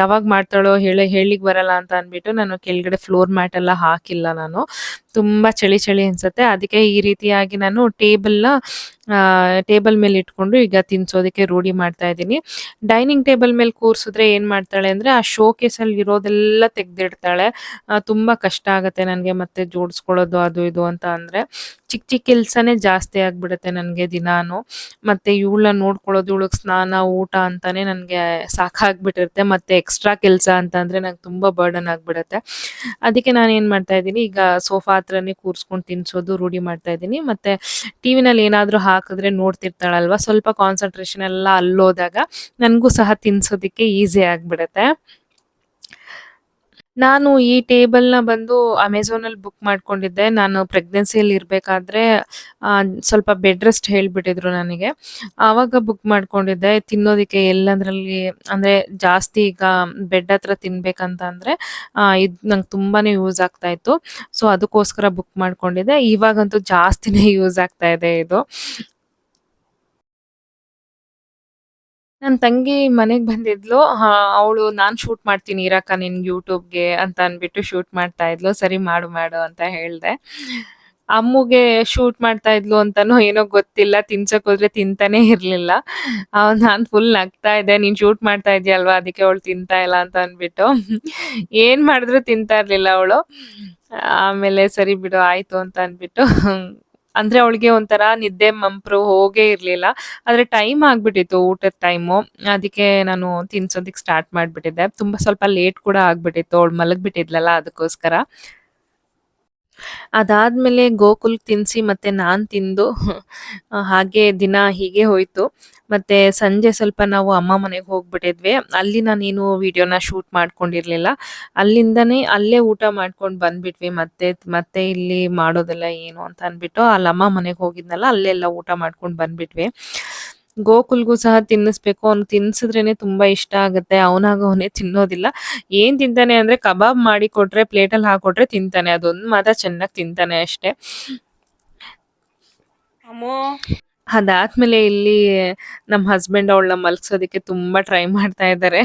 ಯಾವಾಗ ಮಾಡ್ತಾಳೋ ಹೇಳಿ ಹೇಳಿಕ್ ಬರಲ್ಲ ಅಂತ ಅಂದ್ಬಿಟ್ಟು ನಾನು ಕೆಳಗಡೆ ಫ್ಲೋರ್ ಮ್ಯಾಟ್ ಎಲ್ಲ ಹಾಕಿಲ್ಲ ನಾನು. ತುಂಬಾ ಚಳಿ ಚಳಿ ಅನ್ಸುತ್ತೆ. ಅದಕ್ಕೆ ಈ ರೀತಿಯಾಗಿ ನಾನು ಟೇಬಲ್‌ನ ಟೇಬಲ್ ಮೇಲೆ ಇಟ್ಕೊಂಡು ಈಗ ತಿನ್ಸೋದಕ್ಕೆ ರೂಢಿ ಮಾಡ್ತಾ ಇದ್ದೀನಿ. ಡೈನಿಂಗ್ ಟೇಬಲ್ ಮೇಲೆ ಕೂರಿಸಿದ್ರೆ ಏನ್ ಮಾಡ್ತಾಳೆ ಅಂದ್ರೆ ಆ ಶೋಕೇಸಲ್ಲಿ ಇರೋದೆಲ್ಲ ತೆಗ್ದಿಡ್ತಾಳೆ. ತುಂಬಾ ಕಷ್ಟ ಆಗುತ್ತೆ ನನಗೆ ಮತ್ತೆ ಜೋಡಿಸ್ಕೊಳ್ಳೋದು, ಅದು ಇದು ಅಂತ ಅಂದ್ರೆ. ಚಿಕ್ಕ ಚಿಕ್ಕ ಕೆಲಸನೇ ಜಾಸ್ತಿ ಆಗ್ಬಿಡುತ್ತೆ ನನ್ಗೆ ದಿನಾನು. ಮತ್ತೆ ಇವಳನ್ನ ನೋಡ್ಕೊಳ್ಳೋದು, ಇವಳಗ್ ಸ್ನಾನ, ಊಟ ಅಂತಾನೆ ನನ್ಗೆ ಸಾಕಾಗ್ಬಿಟ್ಟಿರುತ್ತೆ. ಮತ್ತೆ ಎಕ್ಸ್ಟ್ರಾ ಕೆಲ್ಸ ಅಂತ ಅಂದ್ರೆ ನಂಗೆ ತುಂಬಾ ಬರ್ಡನ್ ಆಗ್ಬಿಡತ್ತೆ. ಅದಕ್ಕೆ ನಾನು ಏನ್ ಮಾಡ್ತಾ ಇದ್ದೀನಿ ಈಗ ಸೋಫಾ ಹತ್ರನೇ ಕೂರ್ಸ್ಕೊಂಡು ತಿನ್ಸೋದು ರೂಢಿ ಮಾಡ್ತಾ ಇದ್ದೀನಿ. ಮತ್ತೆ ಟಿವಿನಲ್ಲಿ ಏನಾದ್ರೂ ಹಾಕಿದ್ರೆ ನೋಡ್ತಿರ್ತಾಳಲ್ವಾ? ಸ್ವಲ್ಪ ಕಾನ್ಸಂಟ್ರೇಷನ್ ಎಲ್ಲ ಅಲ್ಲೋದಾಗ ನನ್ಗೂ ಸಹ ತಿನ್ಸೋದಿಕ್ಕೆ ಈಸಿ ಆಗ್ಬಿಡತ್ತೆ. ನಾನು ಈ ಟೇಬಲ್‌ನ ಬಂದು ಅಮೆಜಾನಲ್ಲಿ ಬುಕ್ ಮಾಡ್ಕೊಂಡಿದ್ದೆ. ನಾನು ಪ್ರೆಗ್ನೆನ್ಸಿಯಲ್ಲಿ ಇರ್ಬೇಕಾದ್ರೆ ಸ್ವಲ್ಪ ಬೆಡ್ ರೆಸ್ಟ್ ಹೇಳ್ಬಿಟ್ಟಿದ್ರು ನನಗೆ. ಆವಾಗ ಬುಕ್ ಮಾಡ್ಕೊಂಡಿದ್ದೆ. ತಿನ್ನೋದಿಕ್ಕೆ ಎಲ್ಲಂದ್ರಲ್ಲಿ, ಅಂದ್ರೆ ಜಾಸ್ತಿ ಈಗ ಬೆಡ್ ಹತ್ರ ತಿನ್ಬೇಕಂತ ಅಂದ್ರೆ ಇದು ಇದ್ ನಂಗೆ ತುಂಬಾನೇ ಯೂಸ್ ಆಗ್ತಾ ಇತ್ತು. ಸೊ, ಅದಕ್ಕೋಸ್ಕರ ಬುಕ್ ಮಾಡ್ಕೊಂಡಿದ್ದೆ. ಇವಾಗಂತೂ ಜಾಸ್ತಿನೇ ಯೂಸ್ ಆಗ್ತಾ ಇದೆ ಇದು. ನನ್ ತಂಗಿ ಮನೆಗ್ ಬಂದಿದ್ಲು. ಅವಳು ನಾನ್ ಶೂಟ್ ಮಾಡ್ತೀನಿ ಇರಕ್ಕ ನಿನ್ಗೆ ಯೂಟ್ಯೂಬ್‌ಗೆ ಅಂತ ಅಂದ್ಬಿಟ್ಟು ಶೂಟ್ ಮಾಡ್ತಾ ಇದ್ಲು. ಸರಿ ಮಾಡು ಮಾಡು ಅಂತ ಹೇಳ್ದೆ. ಅಮ್ಮುಗೆ ಶೂಟ್ ಮಾಡ್ತಾ ಇದ್ಲು ಅಂತಾನೋ ಏನೋ ಗೊತ್ತಿಲ್ಲ ತಿನ್ಸಕ್ ಹೋದ್ರೆ ತಿಂತಾನೆ ಇರ್ಲಿಲ್ಲ. ಅ ನಾನ್ ಫುಲ್ ನಗ್ತಾ ಇದ್ದೆ. ನೀನ್ ಶೂಟ್ ಮಾಡ್ತಾ ಇದೀಯ ಅಲ್ವಾ? ಅದಕ್ಕೆ ಅವಳು ತಿಂತಾ ಇಲ್ಲ ಅಂತ ಅಂದ್ಬಿಟ್ಟು. ಏನ್ ಮಾಡಿದ್ರು ತಿಂತಾ ಇರ್ಲಿಲ್ಲ ಅವಳು. ಆಮೇಲೆ ಸರಿ ಬಿಡು, ಆಯ್ತು ಅಂತ ಅಂದ್ಬಿಟ್ಟು ಅಂದ್ರೆ ಅವಳಿಗೆ ಒಂಥರ ನಿದ್ದೆ ಮಂಪ್ರು ಹೋಗೇ ಇರ್ಲಿಲ್ಲ. ಆದ್ರೆ ಟೈಮ್ ಆಗ್ಬಿಟ್ಟಿತ್ತು ಊಟದ ಟೈಮು. ಅದಕ್ಕೆ ನಾನು ತಿನ್ಸೋದಕ್ಕೆ ಸ್ಟಾರ್ಟ್ ಮಾಡ್ಬಿಟ್ಟಿದ್ದೆ. ತುಂಬಾ ಸ್ವಲ್ಪ ಲೇಟ್ ಕೂಡ ಆಗ್ಬಿಟ್ಟಿತ್ತು. ಅವಳು ಮಲಗ್ಬಿಟ್ಟಿದ್ಲಲ್ಲ ಅದಕ್ಕೋಸ್ಕರ. ಅದಾದ್ಮೇಲೆ ಗೋಕುಲ್ ತಿನ್ಸಿ ಮತ್ತೆ ನಾನ್ ತಿಂದು ಹಾಗೆ ದಿನ ಹೀಗೆ ಹೋಯ್ತು. ಮತ್ತೆ ಸಂಜೆ ಸ್ವಲ್ಪ ನಾವು ಅಮ್ಮ ಮನೆಗೆ ಹೋಗ್ಬಿಟ್ಟಿದ್ವಿ. ಅಲ್ಲಿ ನಾನೇನು ವಿಡಿಯೋನ ಶೂಟ್ ಮಾಡ್ಕೊಂಡಿರ್ಲಿಲ್ಲ. ಅಲ್ಲಿಂದನೇ ಅಲ್ಲೇ ಊಟ ಮಾಡ್ಕೊಂಡು ಬಂದ್ಬಿಟ್ವಿ. ಮತ್ತೆ ಮತ್ತೆ ಇಲ್ಲಿ ಮಾಡೋದೆಲ್ಲ ಏನು ಅಂತ ಅಂದ್ಬಿಟ್ಟು ಅಲ್ಲಿ ಅಮ್ಮ ಮನೆಗೆ ಹೋಗಿದ್ನಲ್ಲ ಅಲ್ಲೇ ಎಲ್ಲ ಊಟ ಮಾಡ್ಕೊಂಡು ಬಂದ್ಬಿಟ್ವಿ. ಗೋಕುಲ್‌ಗೂ ಸಹ ತಿನ್ನಿಸ್ಬೇಕು. ಅವ್ನು ತಿನ್ಸಿದ್ರೇನೆ ತುಂಬಾ ಇಷ್ಟ ಆಗುತ್ತೆ. ಅವನಾಗ ಅವನೇ ತಿನ್ನೋದಿಲ್ಲ. ಏನ್ ತಿಂತಾನೆ ಅಂದ್ರೆ ಕಬಾಬ್ ಮಾಡಿ ಕೊಟ್ರೆ, ಪ್ಲೇಟಲ್ಲಿ ಹಾಕೊಟ್ರೆ ತಿಂತಾನೆ. ಅದೊಂದು ಮಾತ್ರ ಚೆನ್ನಾಗಿ ತಿಂತಾನೆ ಅಷ್ಟೇ. ಅಮ್ಮು ಅದಾದ್ಮೇಲೆ ಇಲ್ಲಿ ನಮ್ಮ ಹಸ್ಬೆಂಡ್ ಅವಳನ್ನ ಮಲಗ್ಸೋದಕ್ಕೆ ತುಂಬಾ ಟ್ರೈ ಮಾಡ್ತಾ ಇದ್ದಾರೆ.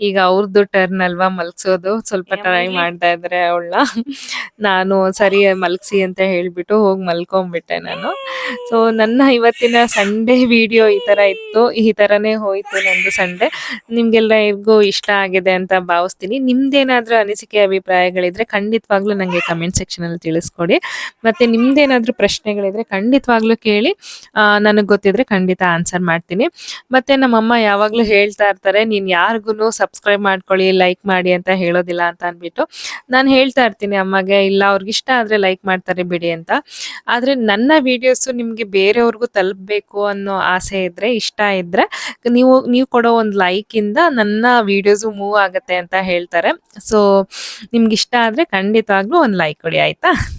ಈಗ ಅವ್ರದ್ದು ಟರ್ನ್ ಅಲ್ವಾ ಮಲ್ಸೋದು ಸ್ವಲ್ಪ ಟ್ರೈ ಮಾಡ್ತಾ ಇದ್ದಾರೆ ಅವಳನ್ನ. ನಾನು ಸರಿ ಮಲ್ಸಿ ಅಂತ ಹೇಳ್ಬಿಟ್ಟು ಹೋಗಿ ಮಲ್ಕೊಂಡ್ಬಿಟ್ಟೆ ನಾನು. ಸೊ ನನ್ನ ಇವತ್ತಿನ ಸಂಡೇ ವಿಡಿಯೋ ಈ ತರ ಇತ್ತು. ಈ ತರನೇ ಹೋಯ್ತು ನಂದು ಸಂಡೇ. ನಿಮ್ಗೆಲ್ಲರಿಗೂ ಇಷ್ಟ ಆಗಿದೆ ಅಂತ ಭಾವಿಸ್ತೀನಿ. ನಿಮ್ದೇನಾದ್ರೂ ಅನಿಸಿಕೆ ಅಭಿಪ್ರಾಯಗಳಿದ್ರೆ ಖಂಡಿತವಾಗ್ಲೂ ನಂಗೆ ಕಮೆಂಟ್ ಸೆಕ್ಷನಲ್ಲಿ ತಿಳಿಸ್ಕೊಡಿ. ಮತ್ತೆ ನಿಮ್ದೇನಾದ್ರೂ ಪ್ರಶ್ನೆಗಳಿದ್ರೆ ಖಂಡಿತವಾಗ್ಲೂ ಕೇಳಿ. ನನಗ್ ಗೊತ್ತಿದ್ರೆ ಖಂಡಿತ ಆನ್ಸರ್ ಮಾಡ್ತೀನಿ. ಮತ್ತೆ ನಮ್ಮಮ್ಮ ಯಾವಾಗ್ಲೂ ಹೇಳ್ತಾ ಇರ್ತಾರೆ, "ನೀನ್ ಯಾರಿಗೂ ಸಬ್ಸ್ಕ್ರೈಬ್ ಮಾಡ್ಕೊಳ್ಳಿ, ಲೈಕ್ ಮಾಡಿ ಅಂತ ಹೇಳೋದಿಲ್ಲ" ಅಂತ ಅಂದ್ಬಿಟ್ಟು. ನಾನ್ ಹೇಳ್ತಾ ಇರ್ತೀನಿ ಅಮ್ಮಗೆ, "ಇಲ್ಲ ಅವ್ರಿಗಿಷ್ಟ ಆದ್ರೆ ಲೈಕ್ ಮಾಡ್ತಾರೆ ಬಿಡಿ" ಅಂತ. ಆದ್ರೆ ನನ್ನ ವಿಡಿಯೋಸು ನಿಮ್ಗೆ ಬೇರೆಯವ್ರಿಗೂ ತಲುಪಬೇಕು ಅನ್ನೋ ಆಸೆ ಇದ್ರೆ, ಇಷ್ಟ ಇದ್ರೆ ನೀವು ನೀವು ಕೊಡೋ ಒಂದು ಇಂದ ನನ್ನ ವಿಡಿಯೋಸು ಮೂವ್ ಆಗುತ್ತೆ ಅಂತ ಹೇಳ್ತಾರೆ. ಸೊ ನಿಮ್ಗಿಷ್ಟ ಆದ್ರೆ ಖಂಡಿತವಾಗ್ಲೂ ಒಂದು ಲೈಕ್ ಕೊಡಿ ಆಯ್ತಾ?